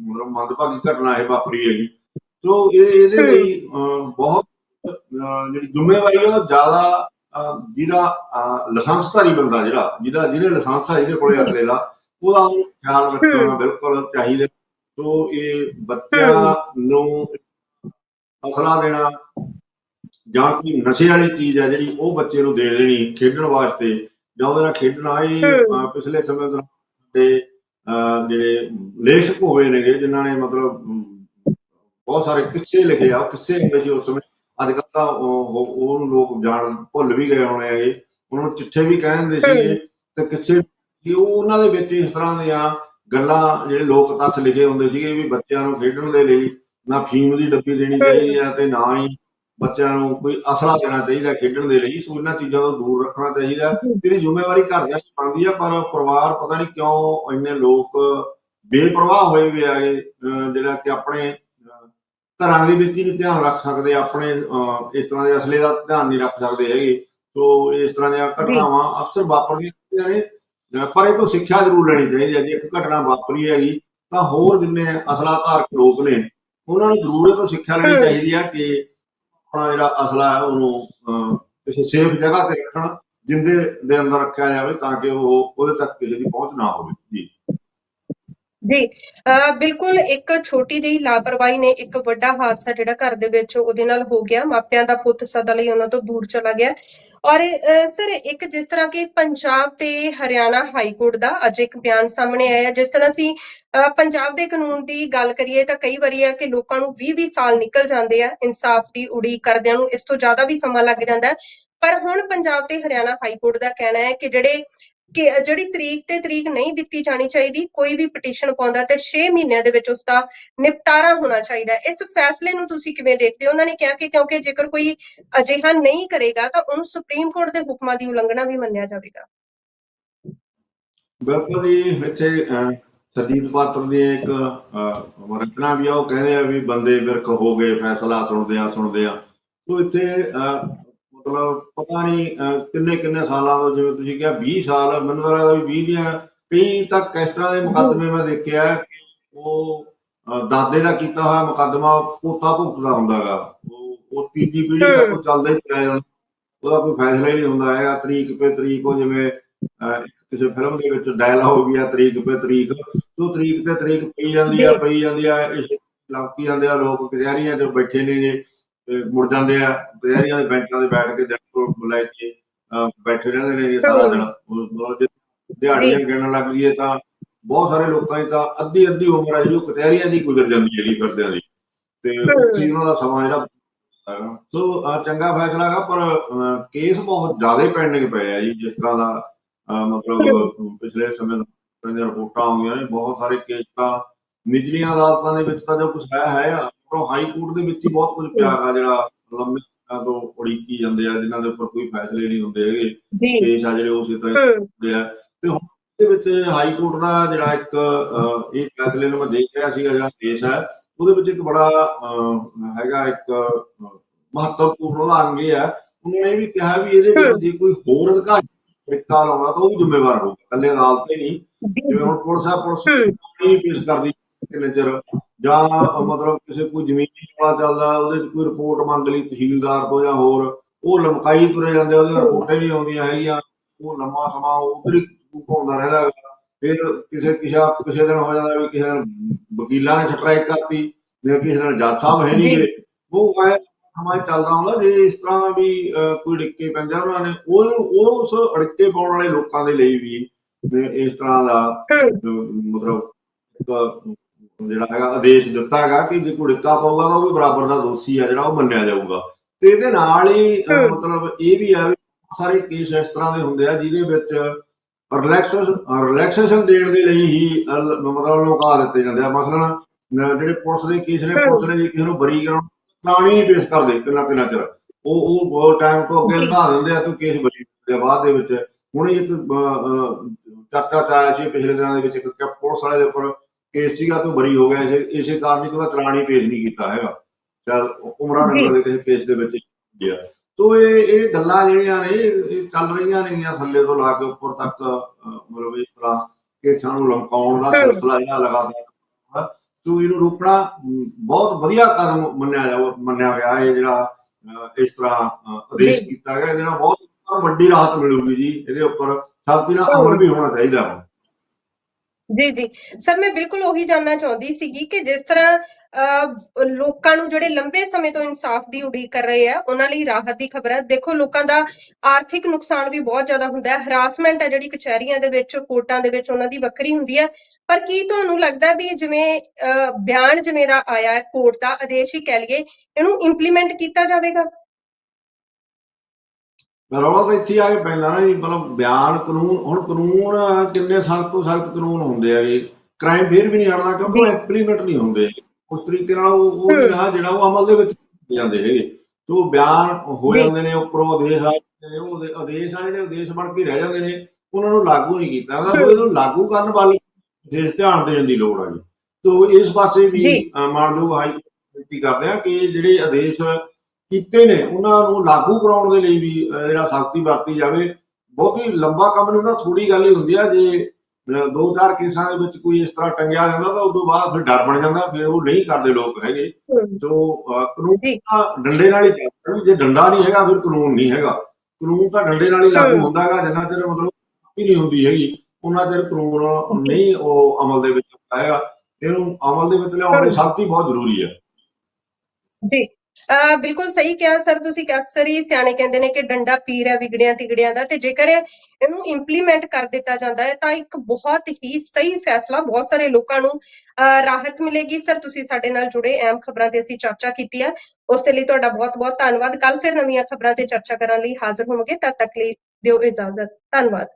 Speaker 2: ਮਤਲਬ ਮੰਦਭਾਗੀ ਘਟਨਾ ਇਹ ਵਾਪਰੀ ਹੈਗੀ ਸੋ ਇਹ ਇਹਦੇ। ਲਈ ਬਹੁਤ ਜਿਹੜੀ ਜ਼ਿੰਮੇਵਾਰੀ ਉਹ ਜ਼ਿਆਦਾ ਜਿਹਦਾ ਲਾਇਸੈਂਸਧਾਰੀ ਬੰਦਾ ਜਿਹੜਾ ਜਿਹਦਾ ਜਿਹਨੇ ਲਾਇਸੈਂਸ ਹੈ ਜਿਹਦੇ ਕੋਲੇ ਅਸਲੇ ਦਾ ਉਹਦਾ ਖਿਆਲ ਰੱਖਣਾ ਬਿਲਕੁਲ ਚਾਹੀਦਾ। ਸੋ ਇਹ ਬੱਚਿਆਂ ਨੂੰ ਅਸਲਾ ਦੇਣਾ ਜਾਂ ਕੋਈ ਨਸ਼ੇ ਵਾਲੀ ਚੀਜ਼ ਹੈ ਜਿਹੜੀ ਉਹ ਬੱਚੇ ਨੂੰ ਦੇ ਦੇਣੀ ਖੇਡਣ ਵਾਸਤੇ ਜਾਂ ਉਹਦੇ ਨਾਲ ਖੇਡਣਾ ਇਹ ਪਿਛਲੇ ਸਮੇਂ ਦੌਰਾਨ ਦੇ ਅਹ, ਜਿਹੜੇ ਲੇਖਕ ਹੋਏ ਨੇਗੇ ਜਿਨ੍ਹਾਂ ਨੇ ਮਤਲਬ ਬਹੁਤ ਸਾਰੇ ਕਿੱਸੇ ਲਿਖੇ ਆ ਕਿੱਸੇ ਸੀ ਉਸ ਸਮੇਂ। ਅੱਜ ਕੱਲ੍ਹ ਤਾਂ ਉਹ ਉਹਨੂੰ ਲੋਕ ਜਾਣ ਭੁੱਲ ਵੀ ਗਏ ਹੋਣੇ ਹੈਗੇ। ਉਹਨਾਂ ਨੂੰ ਚਿੱਠੇ ਵੀ ਕਹਿੰਦੇ ਸੀਗੇ ਤੇ ਕਿੱਸੇ ਵੀ ਉਹ ਉਹਨਾਂ ਦੇ ਵਿੱਚ ਇਸ ਤਰ੍ਹਾਂ ਦੀਆਂ ਗੱਲਾਂ ਜਿਹੜੇ ਲੋਕ ਤੱਥ ਲਿਖੇ ਹੁੰਦੇ ਸੀਗੇ ਵੀ ਬੱਚਿਆਂ ਨੂੰ ਖੇਡਣ ਦੇ ਲਈ ਨਾ ਫੀਮ ਦੀ ਡੱਬੀ ਦੇਣੀ ਚਾਹੀਦੀ ਆ ਤੇ ਨਾ ਹੀ ਬੱਚਿਆਂ ਨੂੰ ਕੋਈ ਅਸਲਾ ਦੇਣਾ ਚਾਹੀਦਾ ਖੇਡਣ ਦੇ ਲਈ। ਸੋ ਇਹਨਾਂ ਚੀਜ਼ਾਂ ਤੋਂ ਦੂਰ ਰੱਖਣਾ ਚਾਹੀਦਾ। ਇਹਦੀ ਜ਼ਿੰਮੇਵਾਰੀ ਘਰਦਿਆਂ ਦੀ ਬਣਦੀ ਆ ਪਰ ਪਰਿਵਾਰ ਪਤਾ ਨਹੀਂ ਕਿਉਂ ਇੰਨੇ ਲੋਕ ਬੇਪਰਵਾਹ ਹੋਏ ਵੀ ਅਹ ਜਿਹੜਾ ਕਿ ਆਪਣੇ ਘਰਾਂ ਦੇ ਵਿੱਚ ਹੀ ਨਹੀਂ ਧਿਆਨ ਰੱਖ ਸਕਦੇ ਆਪਣੇ ਇਸ ਤਰ੍ਹਾਂ ਦੇ ਅਸਲੇ ਦਾ ਧਿਆਨ ਨਹੀਂ ਰੱਖ ਸਕਦੇ ਹੈਗੇ। ਸੋ ਇਸ ਤਰ੍ਹਾਂ ਦੀਆਂ ਘਟਨਾਵਾਂ ਅਕਸਰ ਵਾਪਰਦੀਆਂ ਨੇ। ਪਰ ਇਹ ਤੋਂ ਸਿੱਖਿਆ ਜ਼ਰੂਰ ਲੈਣੀ ਚਾਹੀਦੀ ਹੈ ਜੇ। ਇੱਕ ਘਟਨਾ ਵਾਪਰੀ ਹੈਗੀ ਤਾਂ ਹੋਰ ਜਿੰਨੇ ਅਸਲਾ ਧਾਰਕ ਲੋਕ ਨੇ ਉਹਨਾਂ ਨੂੰ ਜ਼ਰੂਰ ਇਹ ਤੋਂ ਸਿੱਖਿਆ ਲੈਣੀ ਚਾਹੀਦੀ ਹੈ ਕਿ ਆਪਣਾ ਜਿਹੜਾ ਅਸਲਾ ਹੈ ਉਹਨੂੰ ਅਹ, ਕਿਸੇ ਸੇਫ ਜਗ੍ਹਾ ਤੇ ਰੱਖਣ ਜਿੰਦੇ ਦੇ ਅੰਦਰ ਰੱਖਿਆ ਜਾਵੇ ਤਾਂ ਕਿ ਉਹ ਉਹਦੇ ਤੱਕ ਕਿਸੇ ਦੀ ਪਹੁੰਚ ਨਾ ਹੋਵੇ। ਜੀ।
Speaker 1: ਜੀ ਬਿਲਕੁਲ ਇੱਕ ਛੋਟੀ ਜਿਹੀ ਲਾਪਰਵਾਹੀ ਨੇ ਇੱਕ ਵੱਡਾ ਹਾਦਸਾ ਜਿਹੜਾ ਘਰ ਦੇ ਵਿੱਚ ਉਹਦੇ ਨਾਲ ਹੋ ਗਿਆ। ਮਾਪਿਆਂ ਦਾ ਪੁੱਤ ਸਦਾ ਲਈ ਉਹਨਾਂ ਤੋਂ ਦੂਰ ਚਲਾ ਗਿਆ। ਔਰ ਸਰ, ਇੱਕ ਜਿਸ ਤਰ੍ਹਾਂ ਕਿ ਪੰਜਾਬ ਤੇ ਹਰਿਆਣਾ ਹਾਈ ਕੋਰਟ ਦਾ ਅੱਜ ਇੱਕ ਬਿਆਨ ਸਾਹਮਣੇ ਆਇਆ। ਜਿਸ ਤਰ੍ਹਾਂ ਅਸੀਂ, ਅਹ, ਪੰਜਾਬ ਦੇ ਕਾਨੂੰਨ ਦੀ ਗੱਲ ਕਰੀਏ ਤਾਂ ਕਈ ਵਾਰੀ ਆ ਕਿ ਲੋਕਾਂ ਨੂੰ 20-20 ਸਾਲ ਨਿਕਲ ਜਾਂਦੇ ਆ ਇਨਸਾਫ ਦੀ ਉਡੀਕ ਕਰਦਿਆਂ ਨੂੰ। ਇਸ ਤੋਂ ਜ਼ਿਆਦਾ ਵੀ ਸਮਾਂ ਲੱਗ ਜਾਂਦਾ ਪਰ ਹੁਣ ਪੰਜਾਬ ਤੇ ਹਰਿਆਣਾ ਹਾਈ ਕੋਰਟ ਦਾ ਕਹਿਣਾ ਹੈ ਕਿ ਜਿਹੜੇ ਕਿ ਜਿਹੜੀ ਤਰੀਕ ਤੇ ਤਰੀਕ ਨਹੀਂ ਦਿੱਤੀ ਜਾਣੀ ਚਾਹੀਦੀ ਕੋਈ ਵੀ ਪਟੀਸ਼ਨ ਪਾਉਂਦਾ ਤੇ 6 ਮਹੀਨਿਆਂ ਦੇ ਵਿੱਚ ਉਸ ਦਾ ਨਿਪਟਾਰਾ ਹੋਣਾ ਚਾਹੀਦਾ ਇਸ ਫੈਸਲੇ ਨੂੰ ਤੁਸੀਂ ਕਿਵੇਂ ਦੇਖਦੇ ਹੋ? ਉਹਨਾਂ ਨੇ ਕਿਹਾ ਕਿ ਕਿਉਂਕਿ ਜੇਕਰ ਕੋਈ ਅਜਿਹਾ ਨਹੀਂ ਕਰੇਗਾ ਤਾਂ ਉਹਨੂੰ ਸੁਪਰੀਮ ਕੋਰਟ ਦੇ ਹੁਕਮਾਂ ਦੀ ਉਲੰਘਣਾ ਵੀ ਮੰਨਿਆ ਜਾਵੇਗਾ।
Speaker 2: ਬਿਲਕੁਲ ਜੀ ਇੱਥੇ ਅਹ, ਪਾਤਰ ਦੀ ਇੱਕ ਰਚਨਾ ਵੀ ਆ ਉਹ ਕਹਿੰਦੇ ਆ ਵੀ ਬੰਦੇ ਵਿਰਕ ਹੋ ਗਏ ਫੈਸਲਾ ਸੁਣਦੇ ਆ ਸੁਣਦੇ ਆ ਤੋ ਇੱਥੇ ਮਤਲਬ ਪਤਾ ਨਹੀਂ ਕਿੰਨੇ ਕਿੰਨੇ ਸਾਲਾਂ ਤੋਂ ਜਿਵੇਂ ਤੁਸੀਂ ਕਿਹਾ 20 ਸਾਲ, ਮੈਨੂੰ ਲੱਗਦਾ ਵੀ 20 ਦੀਆਂ ਕਈ ਤੱਕ ਇਸ ਤਰ੍ਹਾਂ ਦੇ ਮੁਕੱਦਮੇ ਮੈਂ ਦੇਖਿਆ ਉਹ ਦਾਦੇ ਦਾ ਕੀਤਾ ਹੋਇਆ ਮੁਕੱਦਮਾ ਪੋਤਾ ਭੁਗਤਦਾ ਹੁੰਦਾਗਾ ਉਹ ਉਹ ਤੀਜੀ ਪੀੜ੍ਹੀ ਤੱਕ ਚੱਲਦਾ ਹੀ ਰਿਹਾ ਜਾਂਦਾ ਉਹਦਾ ਕੋਈ ਫੈਸਲਾ ਹੀ ਨਹੀਂ ਹੁੰਦਾ ਹੈਗਾ। ਤਰੀਕ ਪੇ ਤਰੀਕ ਉਹ ਜਿਵੇਂ ਕਿਸੇ ਫਿਲਮ ਦੇ ਵਿੱਚ ਡਾਇਲੌਗ ਵੀ ਆ, ਤਰੀਕ ਪੇ ਤਰੀਕ। ਤੋਂ ਤਰੀਕ ਤੇ ਤਰੀਕ ਪਈ ਜਾਂਦੀ ਆ, ਪਈ ਜਾਂਦੀ ਆ, ਇਸ ਲੰਕੀ ਜਾਂਦੇ ਆ, ਲੋਕ ਕਚਹਿਰੀਆਂ 'ਚ ਬੈਠੇ ਨੇ ਜੇ। ਮੁੜ ਜਾਂਦੇ ਆ ਕਚਹਿਰੀਆਂ ਦੇ ਬੈਂਚਾਂ ਤੇ ਬੈਠ ਕੇ ਦਿਨ ਲੈ ਕੇ ਬੈਠੇ ਰਹਿੰਦੇ ਨੇ ਜੀ ਸਾਰਾ ਦਿਨ। ਉਹ ਜੇ ਦਿਹਾੜੀਆਂ ਗਿਣਨ ਲੱਗ ਜਾਈਏ ਤਾਂ ਬਹੁਤ ਸਾਰੇ ਲੋਕਾਂ ਦੀ ਤਾਂ ਅੱਧੀ ਅੱਧੀ ਉਮਰ ਹੈ ਜਿਹੜੀ ਉਹ ਕਚਹਿਰੀਆਂ ਦੀ ਗੁਜ਼ਰ ਜਾਂਦੀ ਹੈ ਜੀ ਫਿਰਦਿਆਂ ਦੀ। ਤੇ ਉਹਨਾਂ ਦਾ ਸਮਾਂ ਜਿਹੜਾ। ਸੋ ਚੰਗਾ ਫੈਸਲਾ ਹੈਗਾ ਪਰ ਕੇਸ ਬਹੁਤ ਜ਼ਿਆਦਾ ਪੈਂਡਿੰਗ ਪਏ ਆ ਜੀ ਜਿਸ ਤਰ੍ਹਾਂ ਦਾ ਮਤਲਬ ਪਿਛਲੇ ਸਮੇਂ ਦੀਆਂ ਰਿਪੋਰਟਾਂ ਆਉਂਦੀਆਂ ਨੇ ਬਹੁਤ ਸਾਰੇ ਕੇਸ ਤਾਂ ਨਿਚਲੀਆਂ ਅਦਾਲਤਾਂ ਦੇ ਵਿੱਚ ਤਾਂ ਜੋ ਕੁਝ ਹੈ ਹੈ ਆ। ਪਰ ਹਾਈ ਕੋਰਟ ਦੇ ਵਿੱਚ ਹੀ ਬਹੁਤ ਕੁਝ ਪਿਆ ਹੈਗਾ ਜਿਹੜਾ ਲੰਮੇ ਸਮੇਂ ਤੋਂ ਉਡੀਕੀ ਜਾਂਦੇ ਆ ਜਿਨ੍ਹਾਂ ਦੇ ਉੱਪਰ ਕੋਈ ਫੈਸਲੇ ਨਹੀਂ ਹੁੰਦੇ ਹੈਗੇ। ਕੇਸ ਆ ਜਿਹੜੇ ਉਸੇ ਤਰ੍ਹਾਂ ਹੀ
Speaker 1: ਹਮ,
Speaker 2: ਹੁੰਦੇ ਆ। ਤੇ ਹੁਣ ਦੇ ਵਿੱਚ ਹਾਈ ਕੋਰਟ ਦਾ ਜਿਹੜਾ ਇੱਕ ਇਹ ਫੈਸਲੇ ਨੂੰ ਮੈਂ ਦੇਖ ਰਿਹਾ ਸੀਗਾ ਜਿਹੜਾ ਕੇਸ ਹੈ ਉਹਦੇ ਵਿੱਚ ਇੱਕ ਬੜਾ ਹੈਗਾ ਇੱਕ ਮਹੱਤਵਪੂਰਨ ਉਹਦਾ ਅੰਗ ਇਹ ਹੈ ਉਹਨਾਂ ਨੇ ਇਹ ਵੀ ਕਿਹਾ ਵੀ ਇਹਦੇ ਵਿੱਚ ਜੇ ਕੋਈ ਹੋਰ ਅਧਿਕਾਰੀ ਤਰੀਕਾ ਲਾਉਣਾ ਤਾਂ ਉਹ ਵੀ ਜ਼ਿੰਮੇਵਾਰ ਹੋਊਗਾ। ਇਕੱਲੇ ਅਦਾਲਤ ਹੀ ਨਹੀਂ। ਜਿਵੇਂ ਹੁਣ ਪੁਲਿਸ ਆ ਪੁਲਿਸ ਨਹੀਂ ਪੇਸ਼ ਕਰਦੀ ਕਿੰਨੇ ਚਿਰ? ਜਾਂ ਮਤਲਬ ਕਿਸੇ ਕੋਈ ਜ਼ਮੀਨੀ ਵਾਲਾ ਚੱਲਦਾ ਉਹਦੇ 'ਚ ਕੋਈ ਰਿਪੋਰਟ ਮੰਗ ਲਈ ਤਹਿਸੀਲਦਾਰ ਤੋਂ ਜਾਂ ਹੋਰ ਉਹ ਲਮਕਾਈ ਤੁਰੇ ਜਾਂਦੇ ਉਹਦੀਆਂ ਰਿਪੋਰਟਾਂ ਹੀ ਨਹੀਂ ਆਉਂਦੀਆਂ ਹੈਗੀਆਂ ਉਹ ਲੰਮਾ ਸਮਾਂ ਉਧਰ ਹੀ ਘੁੰਮਦਾ ਰਹਿੰਦਾ। ਫਿਰ ਕਿਸੇ ਕਿਸੇ ਕਿਸੇ ਦਿਨ ਹੋ ਜਾਂਦਾ ਵੀ ਕਿਸੇ ਦਿਨ ਵਕੀਲਾਂ ਨੇ ਸਟ੍ਰਾਈਕ ਕਰਤੀ ਜਾਂ ਕਿਸੇ ਦਿਨ ਜੱਜ ਸਾਹਿਬ ਹੈ ਨਹੀਂ ਉਹ ਐ ਸਮਾਂ ਚੱਲਦਾ ਹੁੰਦਾ ਜੇ ਇਸ ਤਰ੍ਹਾਂ ਵੀ ਕੋਈ ਡਿੱਕੇ ਪੈਂਦੇ ਉਹਨਾਂ ਨੇ ਉਹ ਉਸ ਅੜਕੇ ਪਾਉਣ ਵਾਲੇ ਲੋਕਾਂ ਦੇ ਲਈ ਵੀ ਇਸ ਤਰ੍ਹਾਂ ਦਾ ਮਤਲਬ ਜਿਹੜਾ ਹੈਗਾ ਆਦੇਸ਼ ਦਿੱਤਾ ਹੈਗਾ ਕਿ ਜੇ ਕੋਈ ਡਿੱਕਾ ਪਾਊਗਾ ਤਾਂ ਉਹ ਵੀ ਬਰਾਬਰ ਦਾ ਦੋਸ਼ੀ ਆ ਜਿਹੜਾ ਉਹ ਮੰਨਿਆ ਜਾਊਗਾ। ਤੇ ਇਹਦੇ ਨਾਲ ਹੀ। ਮਤਲਬ ਇਹ ਵੀ ਆ ਵੀ ਸਾਰੇ ਕੇਸ ਇਸ ਤਰ੍ਹਾਂ ਦੇ ਹੁੰਦੇ ਆ ਜਿਹਦੇ ਵਿੱਚ ਰਿਲੈਕਸੇਸ਼ਨ ਰਿਲੈਕਸੇਸ਼ਨ ਦੇਣ ਦੇ ਲਈ ਹੀ ਮਤਲਬ ਲੁਕਾ ਦਿੱਤੇ ਜਾਂਦੇ ਆ। ਮਸਲਨ ਅਹ, ਜਿਹੜੇ ਪੁਲਿਸ ਦੇ ਕੇਸ ਨੇ ਪੁਲਿਸ ਨੇ ਜੇ ਕਿਸੇ ਨੂੰ ਬਰੀ ਕਰਾਉਣ ਪੁਰਾਣੀ ਨਹੀਂ ਪੇਸ਼ ਕਰਦੇ ਕਿੰਨਾ ਕਿੰਨਾ ਚਿਰ। ਉਹ ਉਹ ਬਹੁਤ ਟਾਈਮ ਤੋਂ ਅੱਗੇ। ਲਗਾ ਦਿੰਦੇ ਆ ਕਿ ਕੇਸ ਬਰੀ ਆ ਬਾਅਦ ਦੇ ਵਿੱਚ। ਹੁਣ ਇੱਕ ਚਰਚਾ ਚ ਆਇਆ ਸੀ ਪਿਛਲੇ ਦਿਨਾਂ ਦੇ ਵਿੱਚ ਇੱਕ ਪੁਲਿਸ ਵਾਲੇ ਦੇ ਉੱਪਰ ਕੇਸ ਸੀਗਾ ਤੇ ਬਰੀ ਹੋ ਗਿਆ ਇਸੇ ਇਸੇ ਕਾਰਨ ਹੀ ਕਿ ਉਹਦਾ ਹੀ ਪੇਸ਼ ਨਹੀਂ ਕੀਤਾ ਹੈਗਾ ਚਲ ਉਮਰਾਂ। ਨੰਬਰ ਦੇ ਕਿਸੇ ਕੇਸ ਦੇ ਵਿੱਚ ਗਿਆ ਸੋ ਇਹ ਇਹ ਗੱਲਾਂ ਜਿਹੜੀਆਂ ਨੇ ਇਹ ਚੱਲ ਰਹੀਆਂ ਨੇਗੀਆਂ ਥੱਲੇ ਤੋਂ ਲਾ ਕੇ ਉੱਪਰ ਤੱਕ ਮਤਲਬ ਇਸ ਤਰ੍ਹਾਂ ਕੇਸਾਂ ਨੂੰ ਲਮਕਾਉਣ ਦਾ। ਸਿਲਸਿਲਾ ਜਿਹੜਾ ਲਗਾਤਾਰ। ਸੋ ਇਹਨੂੰ ਰੋਕਣਾ ਬਹੁਤ ਵਧੀਆ ਕਦਮ ਮੰਨਿਆ ਜਾ ਮੰਨਿਆ ਗਿਆ ਇਹ ਜਿਹੜਾ ਇਸ ਤਰ੍ਹਾਂ
Speaker 1: ਜੀ।
Speaker 2: ਕੀਤਾ ਗਿਆ ਇਹਦੇ ਨਾਲ ਬਹੁਤ ਵੱਡੀ ਰਾਹਤ ਮਿਲੂਗੀ ਜੀ ਇਹਦੇ ਉੱਪਰ ਸਖਤੀ ਨਾਲ ਅਮਲ ਵੀ ਹੋਣਾ ਚਾਹੀਦਾ ਹੈ
Speaker 1: ਜੀ ਜੀ। ਸਰ ਮੈਂ ਬਿਲਕੁਲ ਉਹੀ ਜਾਨਣਾ ਚਾਹੁੰਦੀ ਸੀਗੀ ਕਿ ਜਿਸ ਤਰ੍ਹਾਂ ਅਹ, ਲੋਕਾਂ ਨੂੰ ਜਿਹੜੇ ਲੰਬੇ ਸਮੇਂ ਤੋਂ ਇਨਸਾਫ ਦੀ ਉਡੀਕ ਕਰ ਰਹੇ ਆ ਉਹਨਾਂ ਲਈ ਰਾਹਤ ਦੀ ਖਬਰ ਹੈ ਦੇਖੋ ਲੋਕਾਂ ਦਾ ਆਰਥਿਕ ਨੁਕਸਾਨ ਵੀ ਬਹੁਤ ਜ਼ਿਆਦਾ ਹੁੰਦਾ ਹੈ। ਹਰਾਸਮੈਂਟ ਹੈ ਜਿਹੜੀ ਕਚਹਿਰੀਆਂ ਦੇ ਵਿੱਚ ਕੋਰਟਾਂ ਦੇ ਵਿੱਚ ਉਹਨਾਂ ਦੀ ਵੱਖਰੀ ਹੁੰਦੀ ਹੈ ਪਰ ਕੀ ਤੁਹਾਨੂੰ ਲੱਗਦਾ ਵੀ ਜਿਵੇਂ ਅਹ, ਬਿਆਨ ਜਿਵੇਂ ਦਾ ਆਇਆ ਕੋਰਟ ਦਾ ਆਦੇਸ਼ ਹੀ ਕਹਿ ਲਈਏ ਇਹਨੂੰ ਇੰਪਲੀਮੈਂਟ ਕੀਤਾ ਜਾਵੇਗਾ?
Speaker 2: ਰੌਲਾ ਤਾਂ ਇੱਥੇ ਆ ਕੇ ਪੈਂਦਾ ਨਾ ਜੀ ਮਤਲਬ ਬਿਆਨ ਕਾਨੂੰਨ ਹੁਣ ਕਾਨੂੰਨ ਕਿੰਨੇ ਸਖਤ ਤੋਂ ਸਖਤ ਕਾਨੂੰਨ ਹੁੰਦੇ ਹੈਗੇ ਕ੍ਰਾਈਮ ਫੇਰ ਵੀ ਨਹੀਂ ਹਟਦਾ ਕਿਉਂਕਿ ਉਹ ਇੰਪਲੀਮੈਂਟ ਨਹੀਂ ਹੁੰਦੇ। ਉਸ ਤਰੀਕੇ ਨਾਲ ਉਹ ਉਹ ਨਾ ਜਿਹੜਾ ਉਹ ਅਮਲ ਦੇ ਵਿੱਚ ਜਾਂਦੇ ਹੈਗੇ। ਸੋ ਬਿਆਨ ਹੋ
Speaker 1: ਜੀ।
Speaker 2: ਜਾਂਦੇ ਨੇ ਉੱਪਰੋਂ ਆਦੇਸ਼ ਆ ਉਹ ਆਦੇ- ਆਦੇਸ਼ ਆ ਜਿਹੜੇ ਆਦੇਸ਼ ਬਣ ਕੇ ਰਹਿ ਜਾਂਦੇ ਨੇ। ਉਹਨਾਂ ਨੂੰ ਲਾਗੂ ਨਹੀਂ ਕੀਤਾ। ਜਾਂਦਾ ਸੋ ਇਹਨੂੰ ਲਾਗੂ ਕਰਨ ਵਾਲੇ ਵਿਸ਼ੇਸ਼ ਧਿਆਨ ਦੇਣ ਦੀ ਲੋੜ ਆ ਜੀ। ਸੋ ਇਸ ਪਾਸੇ ਵੀ
Speaker 1: ਜੀ।
Speaker 2: ਮਾਨਯੋਗ ਹਾਈ ਕੋਰਟ ਬੇਨਤੀ ਕਰਦੇ ਆ ਕਿ ਜਿਹੜੇ ਆਦੇਸ਼ ਕੀਤੇ ਨੇ ਉਹਨਾਂ ਨੂੰ ਲਾਗੂ ਕਰਾਉਣ ਦੇ ਲਈ ਵੀ ਜਿਹੜਾ ਸਖਤੀ ਵਰਤੀ ਜਾਵੇ। ਬਹੁਤੀ ਲੰਬਾ ਕੰਮ ਨਹੀਂ ਹੁੰਦਾ ਥੋੜੀ ਗੱਲ ਹੀ ਹੁੰਦੀ ਆ ਜੇ ਦੋ ਚਾਰ ਕੇਸਾਂ ਦੇ ਵਿੱਚ ਕੋਈ ਇਸ ਤਰ੍ਹਾਂ ਟੰਗਿਆ ਜਾਂਦਾ ਤਾਂ ਤੋਂ ਬਾਅਦ ਫਿਰ ਡਰ ਬਣ ਜਾਂਦਾ ਫਿਰ ਉਹ ਨਹੀਂ ਕਰਦੇ ਲੋਕ ਹੈਗੇ। ਅਹ, ਕਾਨੂੰਨ
Speaker 1: ਜੀ।
Speaker 2: ਤਾਂ ਡੰਡੇ ਨਾਲ ਹੀ ਚੱਲਦਾ ਜੇ ਡੰਡਾ ਨਹੀਂ ਹੈਗਾ ਫਿਰ ਕਾਨੂੰਨ ਨਹੀਂ ਹੈਗਾ। ਕਾਨੂੰਨ ਤਾਂ ਡੰਡੇ ਨਾਲ ਹੀ ਲਾਗੂ। ਹੁੰਦਾ ਹੈਗਾ ਜਿੰਨਾ ਚਿਰ ਮਤਲਬ ਹੀ ਨਹੀਂ ਹੁੰਦੀ ਹੈਗੀ ਉਹਨਾਂ ਚਿਰ ਕਾਨੂੰਨ ਨਹੀਂ ਉਹ ਅਮਲ ਦੇ ਵਿੱਚ ਆਇਆ ਇਹਨੂੰ ਅਮਲ ਦੇ ਵਿੱਚ ਲਿਆਉਣ ਲਈ ਸਖਤੀ ਬਹੁਤ ਜ਼ਰੂਰੀ ਹੈ।
Speaker 1: ਜੀ। ਆ ਬਿਲਕੁਲ ਸਹੀ ਕਿਹਾ ਸਰ ਤੁਸੀਂ ਕਿ ਅਕਸਰ ਹੀ ਸਿਆਣੇ ਕਹਿੰਦੇ ਨੇ ਕਿ ਡੰਡਾ ਪੀਰ ਹੈ, ਵਿਗੜਿਆਂ ਤਿਗੜਿਆਂ ਦਾ ਤੇ ਜੇਕਰ ਇਹਨੂੰ ਇੰਪਲੀਮੈਂਟ ਕਰ ਦਿੱਤਾ ਜਾਂਦਾ ਹੈ, ਤਾਂ ਇੱਕ ਬਹੁਤ ਹੀ ਸਹੀ ਫੈਸਲਾ ਬਹੁਤ ਸਾਰੇ ਲੋਕਾਂ ਨੂੰ ਰਾਹਤ ਮਿਲੇਗੀ। ਸਰ ਤੁਸੀਂ ਸਾਡੇ ਨਾਲ ਜੁੜੇ, ਅਹਿਮ ਖਬਰਾਂ ਤੇ ਅਸੀਂ ਚਰਚਾ ਕੀਤੀ ਹੈ। ਉਸ ਦੇ ਲਈ ਤੁਹਾਡਾ ਬਹੁਤ-ਬਹੁਤ ਧੰਨਵਾਦ। ਕੱਲ ਫਿਰ ਨਵੀਆਂ ਖਬਰਾਂ ਤੇ ਚਰਚਾ ਕਰਨ ਲਈ ਹਾਜ਼ਰ ਹੋਵਾਂਗੇ, ਤਦ ਤੱਕ ਲਈ ਦਿਓ ਇਜਾਜ਼ਤ। ਧੰਨਵਾਦ।